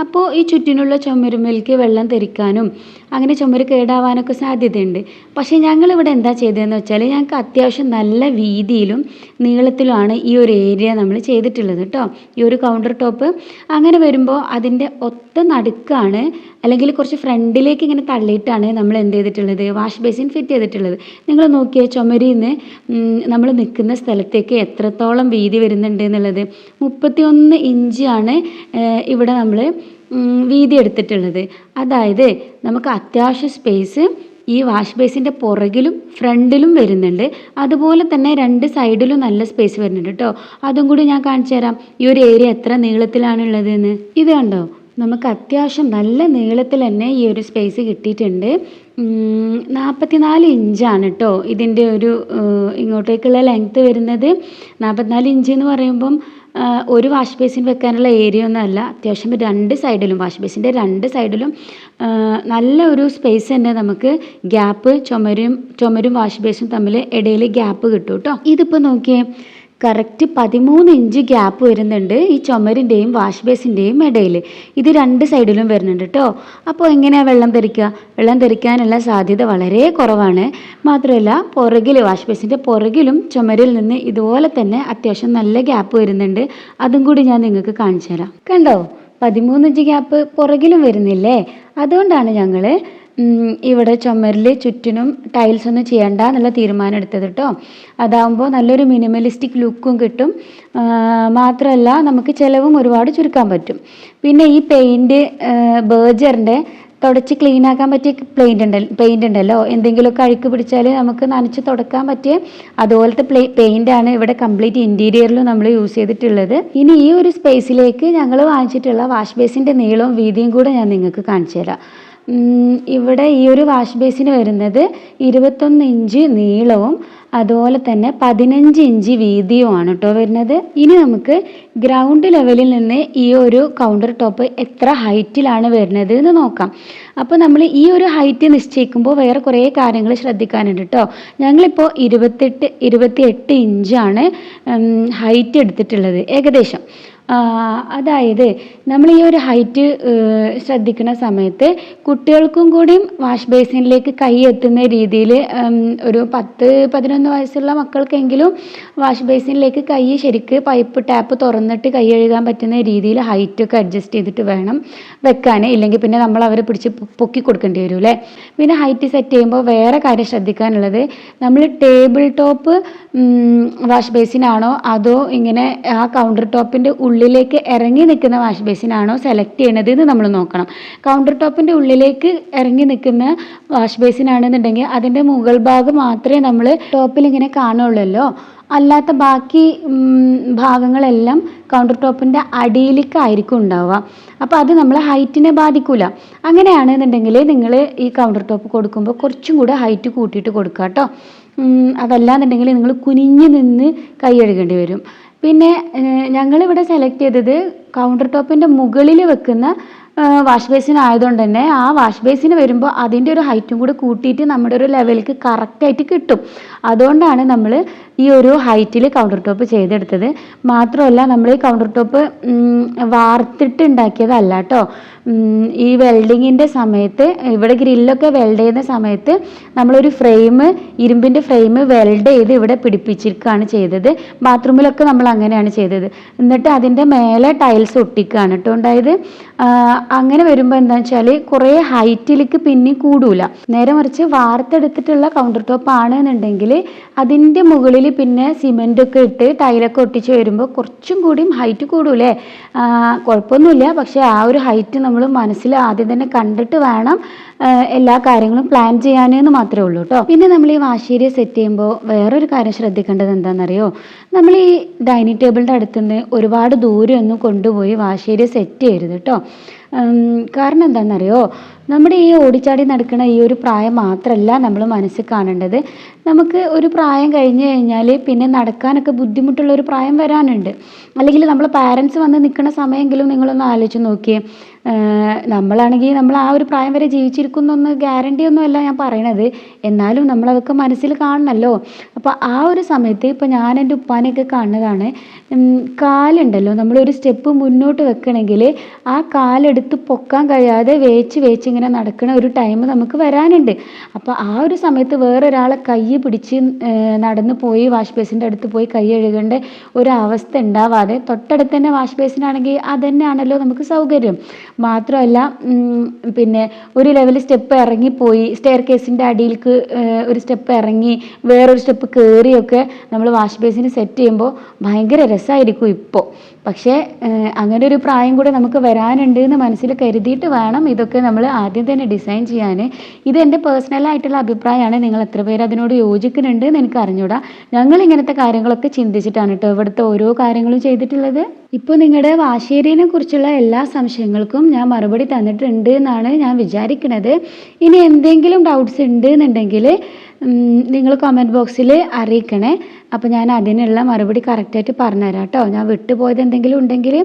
അപ്പോൾ ഈ ചുറ്റിനുള്ള ചുമരുമേൽക്ക് വെള്ളം തെറിക്കാനും അങ്ങനെ ചുമര് കേടാവാനൊക്കെ സാധ്യതയുണ്ട്. പക്ഷേ ഞങ്ങളിവിടെ എന്താ ചെയ്തതെന്ന് വെച്ചാൽ ഞങ്ങൾക്ക് അത്യാവശ്യം നല്ല വീതിയിലും നീളത്തിലുമാണ് ഈ ഒരു ഏരിയ നമ്മൾ ചെയ്തിട്ടുള്ളത് കേട്ടോ. ഈ ഒരു കൗണ്ടർ ടോപ്പ് അങ്ങനെ വരുമ്പോൾ അതിന്റെ ഒത്ത നടുക്കാണ് അല്ലെങ്കിൽ കുറച്ച് ഫ്രണ്ടിലേക്ക് ഇങ്ങനെ തള്ളിയിട്ടാണ് നമ്മൾ എന്ത് ചെയ്തിട്ടുള്ളത്? വാഷ് ബേസിൻ ഫിറ്റ് ചെയ്തിട്ടുള്ളത്. നിങ്ങൾ നോക്കിയേ ചുമരിൽ നിന്ന് നമ്മൾ നിൽക്കുന്ന സ്ഥലത്തേക്ക് എത്രത്തോളം വീതി വരുന്നുണ്ട് എന്നുള്ളത്. മുപ്പത്തി ഒന്ന് ഇഞ്ചാണ് ഇവിടെ നമ്മൾ വീതി എടുത്തിട്ടുള്ളത്. അതായത് നമുക്ക് അത്യാവശ്യ സ്പേസ് ഈ വാഷ് ബേസിന്റെ പുറകിലും ഫ്രണ്ടിലും വരുന്നുണ്ട്. അതുപോലെ തന്നെ രണ്ട് സൈഡിലും നല്ല സ്പേസ് വരുന്നുണ്ട് കേട്ടോ അതും കൂടി ഞാൻ കാണിച്ചു തരാം. ഈ ഒരു ഏരിയ എത്ര നീളത്തിലാണുള്ളത് എന്ന് ഇത് കണ്ടോ? നമുക്ക് അത്യാവശ്യം നല്ല നീളത്തിൽ തന്നെ ഈ ഒരു സ്പേസ് കിട്ടിയിട്ടുണ്ട്. നാൽപ്പത്തിനാല് ഇഞ്ചാണ് കേട്ടോ ഇതിന്റെ ഒരു ഇങ്ങോട്ടേക്കുള്ള ലെങ്ത്ത് വരുന്നത്. നാൽപ്പത്തിനാല് ഇഞ്ച് എന്ന് പറയുമ്പം ഒരു വാഷ് ബേസിൻ വെക്കാനുള്ള ഏരിയ ഒന്നും അല്ല. അത്യാവശ്യം രണ്ട് സൈഡിലും വാഷ് ബേസിന്റെ രണ്ട് സൈഡിലും നല്ല ഒരു സ്പേസ് തന്നെ നമുക്ക് ഗ്യാപ്പ് ചുമരും ചുമരും വാഷ് ബേസും തമ്മിൽ ഇടയിൽ ഗ്യാപ്പ് കിട്ടും കേട്ടോ ഇതിപ്പോൾ നോക്കിയേ കറക്റ്റ് പതിമൂന്ന് ഇഞ്ച് ഗ്യാപ്പ് വരുന്നുണ്ട് ഈ ചുമരിന്റെയും വാഷ് ബേസിന്റെയും ഇടയിൽ ഇത് രണ്ട് സൈഡിലും വരുന്നുണ്ട് കേട്ടോ അപ്പോൾ എങ്ങനെയാണ് വെള്ളം തെറിക്കുക? വെള്ളം തെറിക്കാനുള്ള സാധ്യത വളരെ കുറവാണ്. മാത്രമല്ല പുറകിൽ വാഷ് ബേസിന്റെ പുറകിലും ചുമരിൽ നിന്ന് ഇതുപോലെ തന്നെ അത്യാവശ്യം നല്ല ഗ്യാപ്പ് വരുന്നുണ്ട്. അതും കൂടി ഞാൻ നിങ്ങൾക്ക് കാണിച്ചു തരാം. കണ്ടോ? പതിമൂന്ന് ഇഞ്ച് ഗ്യാപ്പ് പുറകിലും വരുന്നില്ലേ? അതുകൊണ്ടാണ് ഞങ്ങൾ ഇവിടെ ചുമരിൽ ചുറ്റിനും ടൈൽസ് ഒന്നും ചെയ്യണ്ട എന്നുള്ള തീരുമാനം എടുത്തത് കേട്ടോ അതാകുമ്പോൾ നല്ലൊരു മിനിമലിസ്റ്റിക് ലുക്കും കിട്ടും. മാത്രമല്ല നമുക്ക് ചിലവും ഒരുപാട് ചുരുക്കാൻ പറ്റും. പിന്നെ ഈ പെയിന്റ് ബേജറിന്റെ തുടച്ച് ക്ലീൻ ആക്കാൻ പറ്റിയ പെയിന്റ് ഉണ്ട് പെയിന്റ് ഉണ്ടല്ലോ. എന്തെങ്കിലുമൊക്കെ അഴുക്ക് പിടിച്ചാൽ നമുക്ക് നനച്ച് തുടക്കാൻ പറ്റിയ അതുപോലത്തെ പ്ലേ പെയിന്റാണ് ഇവിടെ കംപ്ലീറ്റ് ഇന്റീരിയറിലും നമ്മൾ യൂസ് ചെയ്തിട്ടുള്ളത്. ഇനി ഈ ഒരു സ്പേസിലേക്ക് ഞങ്ങൾ വാങ്ങിച്ചിട്ടുള്ള വാഷ് ബേസിന്റെ നീളവും വീതിയും കൂടെ ഞാൻ നിങ്ങൾക്ക് കാണിച്ചു തരാം. ഇവിടെ ഈ ഒരു വാഷ് ബേസിന് വരുന്നത് ഇരുപത്തൊന്ന് ഇഞ്ച് നീളവും അതുപോലെ തന്നെ പതിനഞ്ച് ഇഞ്ച് വീതിയുമാണ് കേട്ടോ വരുന്നത്. ഇനി നമുക്ക് ഗ്രൗണ്ട് ലെവലിൽ നിന്ന് ഈ ഒരു കൗണ്ടർ ടോപ്പ് എത്ര ഹൈറ്റിലാണ് വരുന്നത് എന്ന് നോക്കാം. അപ്പോൾ നമ്മൾ ഈ ഒരു ഹൈറ്റ് നിശ്ചയിക്കുമ്പോൾ വേറെ കുറേ കാര്യങ്ങൾ ശ്രദ്ധിക്കാനുണ്ട് കേട്ടോ. ഞങ്ങളിപ്പോൾ ഇരുപത്തെട്ട് ഇരുപത്തിയെട്ട് ഇഞ്ചാണ് ഹൈറ്റ് എടുത്തിട്ടുള്ളത്. ഏകദേശം അതായത് നമ്മൾ ഈ ഒരു ഹൈറ്റ് ശ്രദ്ധിക്കുന്ന സമയത്ത് കുട്ടികൾക്കും കൂടിയും വാഷ് ബേസിനിലേക്ക് കൈ എത്തുന്ന രീതിയിൽ ഒരു പത്ത് പതിനൊന്ന് വയസ്സുള്ള മക്കൾക്കെങ്കിലും വാഷ് ബേസിനിലേക്ക് കൈ ശരിക്ക് പൈപ്പ് ടാപ്പ് തുറന്നിട്ട് കൈ കഴുകാൻ പറ്റുന്ന രീതിയിൽ ഹൈറ്റൊക്കെ അഡ്ജസ്റ്റ് ചെയ്തിട്ട് വേണം വെക്കാൻ. ഇല്ലെങ്കിൽ പിന്നെ നമ്മൾ അവരെ പിടിച്ച് പൊക്കി കൊടുക്കേണ്ടി വരും അല്ലേ? പിന്നെ ഹൈറ്റ് സെറ്റ് ചെയ്യുമ്പോൾ വേറെ കാര്യം ശ്രദ്ധിക്കാനുള്ളത് നമ്മൾ ടേബിൾ ടോപ്പ് വാഷ് ബേസിനാണോ അതോ ഇങ്ങനെ ആ കൗണ്ടർ ടോപ്പിന്റെ ഉള്ളിലേക്ക് ഇറങ്ങി നിൽക്കുന്ന വാഷ് ബേസിനാണോ സെലക്ട് ചെയ്യണത് എന്ന് നമ്മൾ നോക്കണം. കൗണ്ടർ ടോപ്പിന്റെ ഉള്ളിലേക്ക് ഇറങ്ങി നിൽക്കുന്ന വാഷ് ബേസിനാണെന്നുണ്ടെങ്കിൽ അതിന്റെ മുകൾ ഭാഗം മാത്രമേ നമ്മൾ ടോപ്പിൽ ഇങ്ങനെ കാണുള്ളല്ലോ അല്ലാത്ത ബാക്കി ഭാഗങ്ങളെല്ലാം കൗണ്ടർ ടോപ്പിന്റെ അടിയിലേക്കായിരിക്കും ഉണ്ടാവുക. അപ്പോൾ അത് നമ്മളെ ഹൈറ്റിനെ ബാധിക്കില്ല അങ്ങനെയാണെന്നുണ്ടെങ്കിൽ നിങ്ങൾ ഈ കൗണ്ടർ ടോപ്പ് കൊടുക്കുമ്പോൾ കുറച്ചും കൂടെ ഹൈറ്റ് കൂട്ടിയിട്ട് കൊടുക്കുക കേട്ടോ. അതല്ലാന്നുണ്ടെങ്കിൽ നിങ്ങൾ കുനിഞ്ഞ് നിന്ന് കൈ കഴുകേണ്ടി വരും. പിന്നെ ഞങ്ങളിവിടെ സെലക്ട് ചെയ്തത് കൗണ്ടർ ടോപ്പിന്റെ മുകളിൽ വെക്കുന്ന വാഷ് ബേസിൻ ആയതുകൊണ്ട് തന്നെ ആ വാഷ് ബേസിൻ വരുമ്പോൾ അതിന്റെ ഒരു ഹൈറ്റും കൂടി കൂട്ടിയിട്ട് നമ്മുടെ ഒരു ലെവലിലേക്ക് കറക്റ്റായിട്ട് കിട്ടും. അതുകൊണ്ടാണ് നമ്മൾ ഈ ഒരു ഹൈറ്റിൽ കൗണ്ടർ ടോപ്പ് ചെയ്തെടുത്തത്. മാത്രമല്ല നമ്മൾ ഈ കൗണ്ടർ ടോപ്പ് വാർത്തിട്ട് ഉണ്ടാക്കിയതല്ല കേട്ടോ ഈ വെൽഡിങ്ങിന്റെ സമയത്ത് ഇവിടെ ഗ്രില്ലൊക്കെ വെൽഡ് ചെയ്യുന്ന സമയത്ത് നമ്മളൊരു ഫ്രെയിം ഇരുമ്പിന്റെ ഫ്രെയിം വെൽഡ് ചെയ്ത് ഇവിടെ പിടിപ്പിച്ചിരിക്കുകയാണ് ചെയ്തത്. ബാത്റൂമിലൊക്കെ നമ്മൾ അങ്ങനെയാണ് ചെയ്തത്. എന്നിട്ട് അതിന്റെ മേലെ ടൈൽസ് ഒട്ടിക്കുകയാണ് കേട്ടോ ഉണ്ടായത് അങ്ങനെ വരുമ്പോൾ എന്താ വെച്ചാൽ കുറേ ഹൈറ്റിലേക്ക് പിന്നെ കൂടൂല. നേരെ മറിച്ച് വാർത്തെടുത്തിട്ടുള്ള കൗണ്ടർ ടോപ്പ് ആണ് എന്നുണ്ടെങ്കിൽ അതിന്റെ മുകളിൽ പിന്നെ സിമെന്റ് ഒക്കെ ഇട്ട് ടൈലൊക്കെ ഒട്ടിച്ച് വരുമ്പോൾ കുറച്ചും കൂടിയും ഹൈറ്റ് കൂടൂലേ? കുഴപ്പമൊന്നുമില്ല. പക്ഷേ ആ ഒരു ഹൈറ്റ് നമ്മൾ മനസ്സിൽ ആദ്യം തന്നെ കണ്ടിട്ട് വേണം എല്ലാ കാര്യങ്ങളും പ്ലാൻ ചെയ്യാനെന്ന് മാത്രമേ ഉള്ളൂ കേട്ടോ പിന്നെ നമ്മൾ ഈ വാശേരിയെ സെറ്റ് ചെയ്യുമ്പോൾ വേറൊരു കാര്യം ശ്രദ്ധിക്കേണ്ടത് എന്താണെന്നറിയോ? നമ്മൾ ഈ ഡൈനിങ് ടേബിളിന്റെ അടുത്തുനിന്ന് ഒരുപാട് ദൂരെ ഒന്നും കൊണ്ടുപോയി വാശേരിയെ സെറ്റ് ചെയ്യരുത് കേട്ടോ കാരണം എന്താണെന്നറിയോ? നമ്മുടെ ഈ ഓടിച്ചാടി നടക്കുന്ന ഈ ഒരു പ്രായം മാത്രമല്ല നമ്മൾ മനസ്സിൽ കാണേണ്ടത്. നമുക്ക് ഒരു പ്രായം കഴിഞ്ഞ് കഴിഞ്ഞാൽ പിന്നെ നടക്കാനൊക്കെ ബുദ്ധിമുട്ടുള്ള ഒരു പ്രായം വരാനുണ്ട്. അല്ലെങ്കിൽ നമ്മൾ പാരൻസ് വന്ന് നിൽക്കുന്ന സമയമെങ്കിലും നിങ്ങളൊന്ന് ആലോചിച്ച് നോക്കിയേ. നമ്മളാണെങ്കിൽ നമ്മൾ ആ ഒരു പ്രായം വരെ ജീവിച്ചിരിക്കുന്നൊന്ന് ഗ്യാരണ്ടി ഒന്നും അല്ല ഞാൻ പറയണത്. എന്നാലും നമ്മൾ നമ്മളതൊക്കെ മനസ്സിൽ കാണണമല്ലോ അപ്പോൾ ആ ഒരു സമയത്ത് ഇപ്പോൾ ഞാൻ എന്റെ ഉപ്പാനെയൊക്കെ കാണുന്നതാണ്. കാലുണ്ടല്ലോ. നമ്മളൊരു സ്റ്റെപ്പ് മുന്നോട്ട് വെക്കണമെങ്കിൽ ആ കാലെടുത്ത് പൊക്കാൻ കഴിയാതെ വേച്ച് വേച്ച് ഇങ്ങനെ നടക്കണ ഒരു ടൈം നമുക്ക് വരാനുണ്ട്. അപ്പോൾ ആ ഒരു സമയത്ത് വേറൊരാളെ കൈ പിടിച്ച് നടന്നു പോയി വാഷ് ബേസിന്റെ അടുത്ത് പോയി കൈ കഴുകേണ്ട ഒരു അവസ്ഥ ഉണ്ടാവാതെ തൊട്ടടുത്ത് തന്നെ വാഷ് ബേസിനാണെങ്കിൽ അത് തന്നെയാണല്ലോ നമുക്ക് സൗകര്യം. മാത്രമല്ല പിന്നെ ഒരു ലെവൽ സ്റ്റെപ്പ് ഇറങ്ങിപ്പോയി സ്റ്റെയർ കേസിന്റെ അടിയിലേക്ക് ഒരു സ്റ്റെപ്പ് ഇറങ്ങി വേറൊരു സ്റ്റെപ്പ് കയറിയൊക്കെ നമ്മൾ വാഷ് ബേസിന് സെറ്റ് ചെയ്യുമ്പോൾ ഭയങ്കര രസമായിരിക്കും ഇപ്പോൾ പക്ഷേ അങ്ങനെ ഒരു പ്രായം കൂടെ നമുക്ക് വരാനുണ്ട് എന്ന് മനസ്സിൽ കരുതിയിട്ട് വേണം ഇതൊക്കെ നമ്മൾ ആദ്യം തന്നെ ഡിസൈൻ ചെയ്യാൻ ഇത് എന്റെ പേഴ്സണലായിട്ടുള്ള അഭിപ്രായമാണ്. നിങ്ങൾ എത്ര പേര് അതിനോട് യോജിക്കുന്നുണ്ട് എന്ന് എനിക്ക് അറിഞ്ഞൂടാ. ഞങ്ങൾ ഇങ്ങനത്തെ കാര്യങ്ങളൊക്കെ ചിന്തിച്ചിട്ടാണ് കേട്ടോ ഇവിടുത്തെ ഓരോ കാര്യങ്ങളും ചെയ്തിട്ടുള്ളത്. ഇപ്പോൾ നിങ്ങളുടെ വാശേരിനെ കുറിച്ചുള്ള എല്ലാ സംശയങ്ങൾക്കും ഞാൻ മറുപടി തന്നിട്ടുണ്ട് എന്നാണ് ഞാൻ വിചാരിക്കുന്നത് ഇനി എന്തെങ്കിലും ഡൗട്ട്സ് ഉണ്ട് എന്നുണ്ടെങ്കിൽ നിങ്ങൾ കമന്റ് ബോക്സിൽ അറിയിക്കണേ. അപ്പോൾ ഞാൻ അതിനുള്ള മറുപടി കറക്റ്റായിട്ട് പറഞ്ഞുതരാം കേട്ടോ. ഞാൻ വിട്ടുപോയത് എന്തെങ്കിലും ഉണ്ടെങ്കിൽ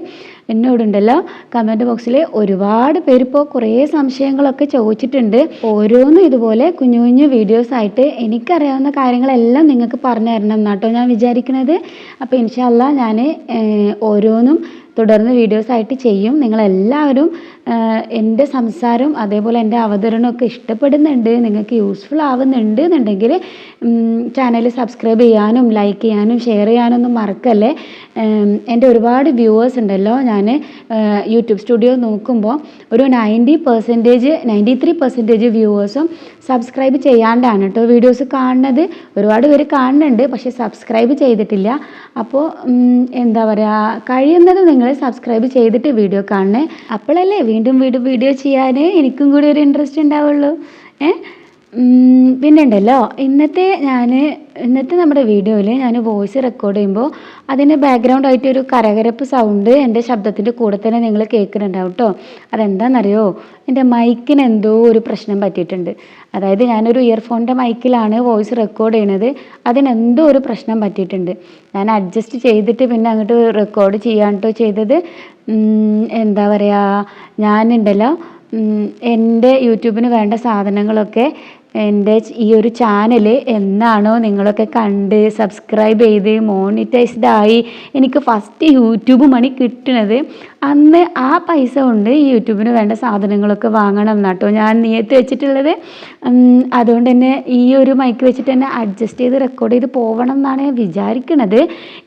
എന്നോടുണ്ടല്ലോ കമന്റ് ബോക്സിൽ ഒരുപാട് പേരിപ്പോൾ കുറേ സംശയങ്ങളൊക്കെ ചോദിച്ചിട്ടുണ്ട്. ഓരോന്നും ഇതുപോലെ കുഞ്ഞു കുഞ്ഞു വീഡിയോസ് ആയിട്ട് എനിക്കറിയാവുന്ന കാര്യങ്ങളെല്ലാം നിങ്ങൾക്ക് പറഞ്ഞു തരണം എന്നാട്ടോ ഞാൻ വിചാരിക്കുന്നത് അപ്പോൾ ഇൻഷാല്ല ഞാൻ ഓരോന്നും തുടർന്ന് വീഡിയോസായിട്ട് ചെയ്യും. നിങ്ങളെല്ലാവരും എന്റെ സംസാരം അതേപോലെ എന്റെ അവതരണമൊക്കെ ഇഷ്ടപ്പെടുന്നുണ്ട് നിങ്ങൾക്ക് യൂസ്ഫുൾ ആവുന്നുണ്ട് എന്നുണ്ടെങ്കിൽ ചാനൽ സബ്സ്ക്രൈബ് ചെയ്യാനും ലൈക്ക് ചെയ്യാനും ഷെയർ ചെയ്യാനൊന്നും മറക്കല്ലേ? എന്റെ ഒരുപാട് വ്യൂവേഴ്സ് ഉണ്ടല്ലോ. ഞാൻ യൂട്യൂബ് സ്റ്റുഡിയോ നോക്കുമ്പോൾ ഒരു ninety percentage ninety three percentage വ്യൂവേഴ്സും subscribe ചെയ്യാണ്ടാണ് കേട്ടോ വീഡിയോസ് കാണുന്നത്. ഒരുപാട് പേര് കാണുന്നുണ്ട് പക്ഷേ സബ്സ്ക്രൈബ് ചെയ്തിട്ടില്ല. അപ്പോൾ എന്താ പറയുക കഴിയുന്നത് നിങ്ങൾ സബ്സ്ക്രൈബ് ചെയ്തിട്ട് വീഡിയോ കാണണേ. അപ്പോഴല്ലേ വീണ്ടും വീണ്ടും വീഡിയോ ചെയ്യാൻ എനിക്കും കൂടി ഒരു ഇൻട്രസ്റ്റ് ഉണ്ടാവുള്ളൂ. ഏ? പിന്നെ ഉണ്ടല്ലോ. ഇന്നത്തെ ഞാൻ ഇന്നത്തെ നമ്മുടെ വീഡിയോയിൽ ഞാൻ വോയിസ് റെക്കോർഡ് ചെയ്യുമ്പോൾ അതിന് ബാക്ക്ഗ്രൗണ്ട് ആയിട്ട് ഒരു കരകരപ്പ് സൗണ്ട് എന്റെ ശബ്ദത്തിന്റെ കൂടെ തന്നെ നിങ്ങൾ കേൾക്കുന്നുണ്ടാവും കേട്ടോ അതെന്താണെന്നറിയോ എന്റെ മൈക്കിന് എന്തോ ഒരു പ്രശ്നം പറ്റിയിട്ടുണ്ട്. അതായത് ഞാനൊരു ഇയർഫോണിന്റെ മൈക്കിലാണ് വോയിസ് റെക്കോർഡ് ചെയ്യണത്. അതിനെന്തോ ഒരു പ്രശ്നം പറ്റിയിട്ടുണ്ട്. ഞാൻ അഡ്ജസ്റ്റ് ചെയ്തിട്ട് പിന്നെ അങ്ങോട്ട് റെക്കോർഡ് ചെയ്യാണ്ടോ ചെയ്തത്. എന്താ പറയുക ഞാനുണ്ടല്ലോ. എന്റെ യൂട്യൂബിന് വേണ്ട സാധനങ്ങളൊക്കെ എന്റെ ഈ ഒരു ചാനൽ എന്നാണോ നിങ്ങളൊക്കെ കണ്ട് സബ്സ്ക്രൈബ് ചെയ്ത് മോണിറ്റൈസ്ഡ് ആയി എനിക്ക് ഫസ്റ്റ് യൂട്യൂബ് മണി കിട്ടുന്നത് അന്ന് ആ പൈസ കൊണ്ട് ഈ യൂട്യൂബിന് വേണ്ട സാധനങ്ങളൊക്കെ വാങ്ങണം എന്നാട്ടോ ഞാൻ നിയത്ത് വെച്ചിട്ടുള്ളത് അതുകൊണ്ട് തന്നെ ഈ ഒരു മൈക്ക് വെച്ചിട്ട് തന്നെ അഡ്ജസ്റ്റ് ചെയ്ത് റെക്കോർഡ് ചെയ്ത് പോകണം എന്നാണ് ഞാൻ വിചാരിക്കുന്നത്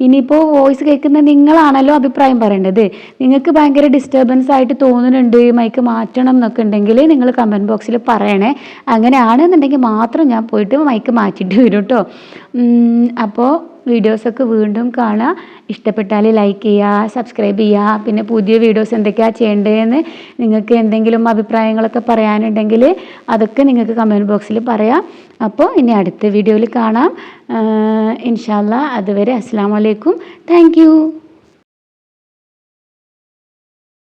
ഇനിയിപ്പോൾ വോയിസ് കേൾക്കുന്ന നിങ്ങളാണല്ലോ അഭിപ്രായം പറയേണ്ടത്. നിങ്ങൾക്ക് ഭയങ്കര ഡിസ്റ്റർബൻസ് ആയിട്ട് തോന്നുന്നുണ്ട് മൈക്ക് മാറ്റണം എന്നൊക്കെ ഉണ്ടെങ്കിൽ നിങ്ങൾ കമന്റ് ബോക്സിൽ പറയണേ. അങ്ങനെയാണെന്നുണ്ടെങ്കിൽ മാത്രം ഞാൻ പോയിട്ട് മൈക്ക് മാറ്റിയിട്ട് വരും കേട്ടോ അപ്പോൾ വീഡിയോസൊക്കെ വീണ്ടും കാണുക. ഇഷ്ടപ്പെട്ടാൽ ലൈക്ക് ചെയ്യുക സബ്സ്ക്രൈബ് ചെയ്യുക. പിന്നെ പുതിയ വീഡിയോസ് എന്തൊക്കെയാണ് ചെയ്യേണ്ടതെന്ന് നിങ്ങൾക്ക് എന്തെങ്കിലും അഭിപ്രായങ്ങളൊക്കെ പറയാനുണ്ടെങ്കിൽ അതൊക്കെ നിങ്ങൾക്ക് കമന്റ് ബോക്സിൽ പറയാം. അപ്പോൾ ഇനി അടുത്ത വീഡിയോയിൽ കാണാം. ഇൻഷാല്ല അതുവരെ അസ്സാം വലൈക്കും താങ്ക്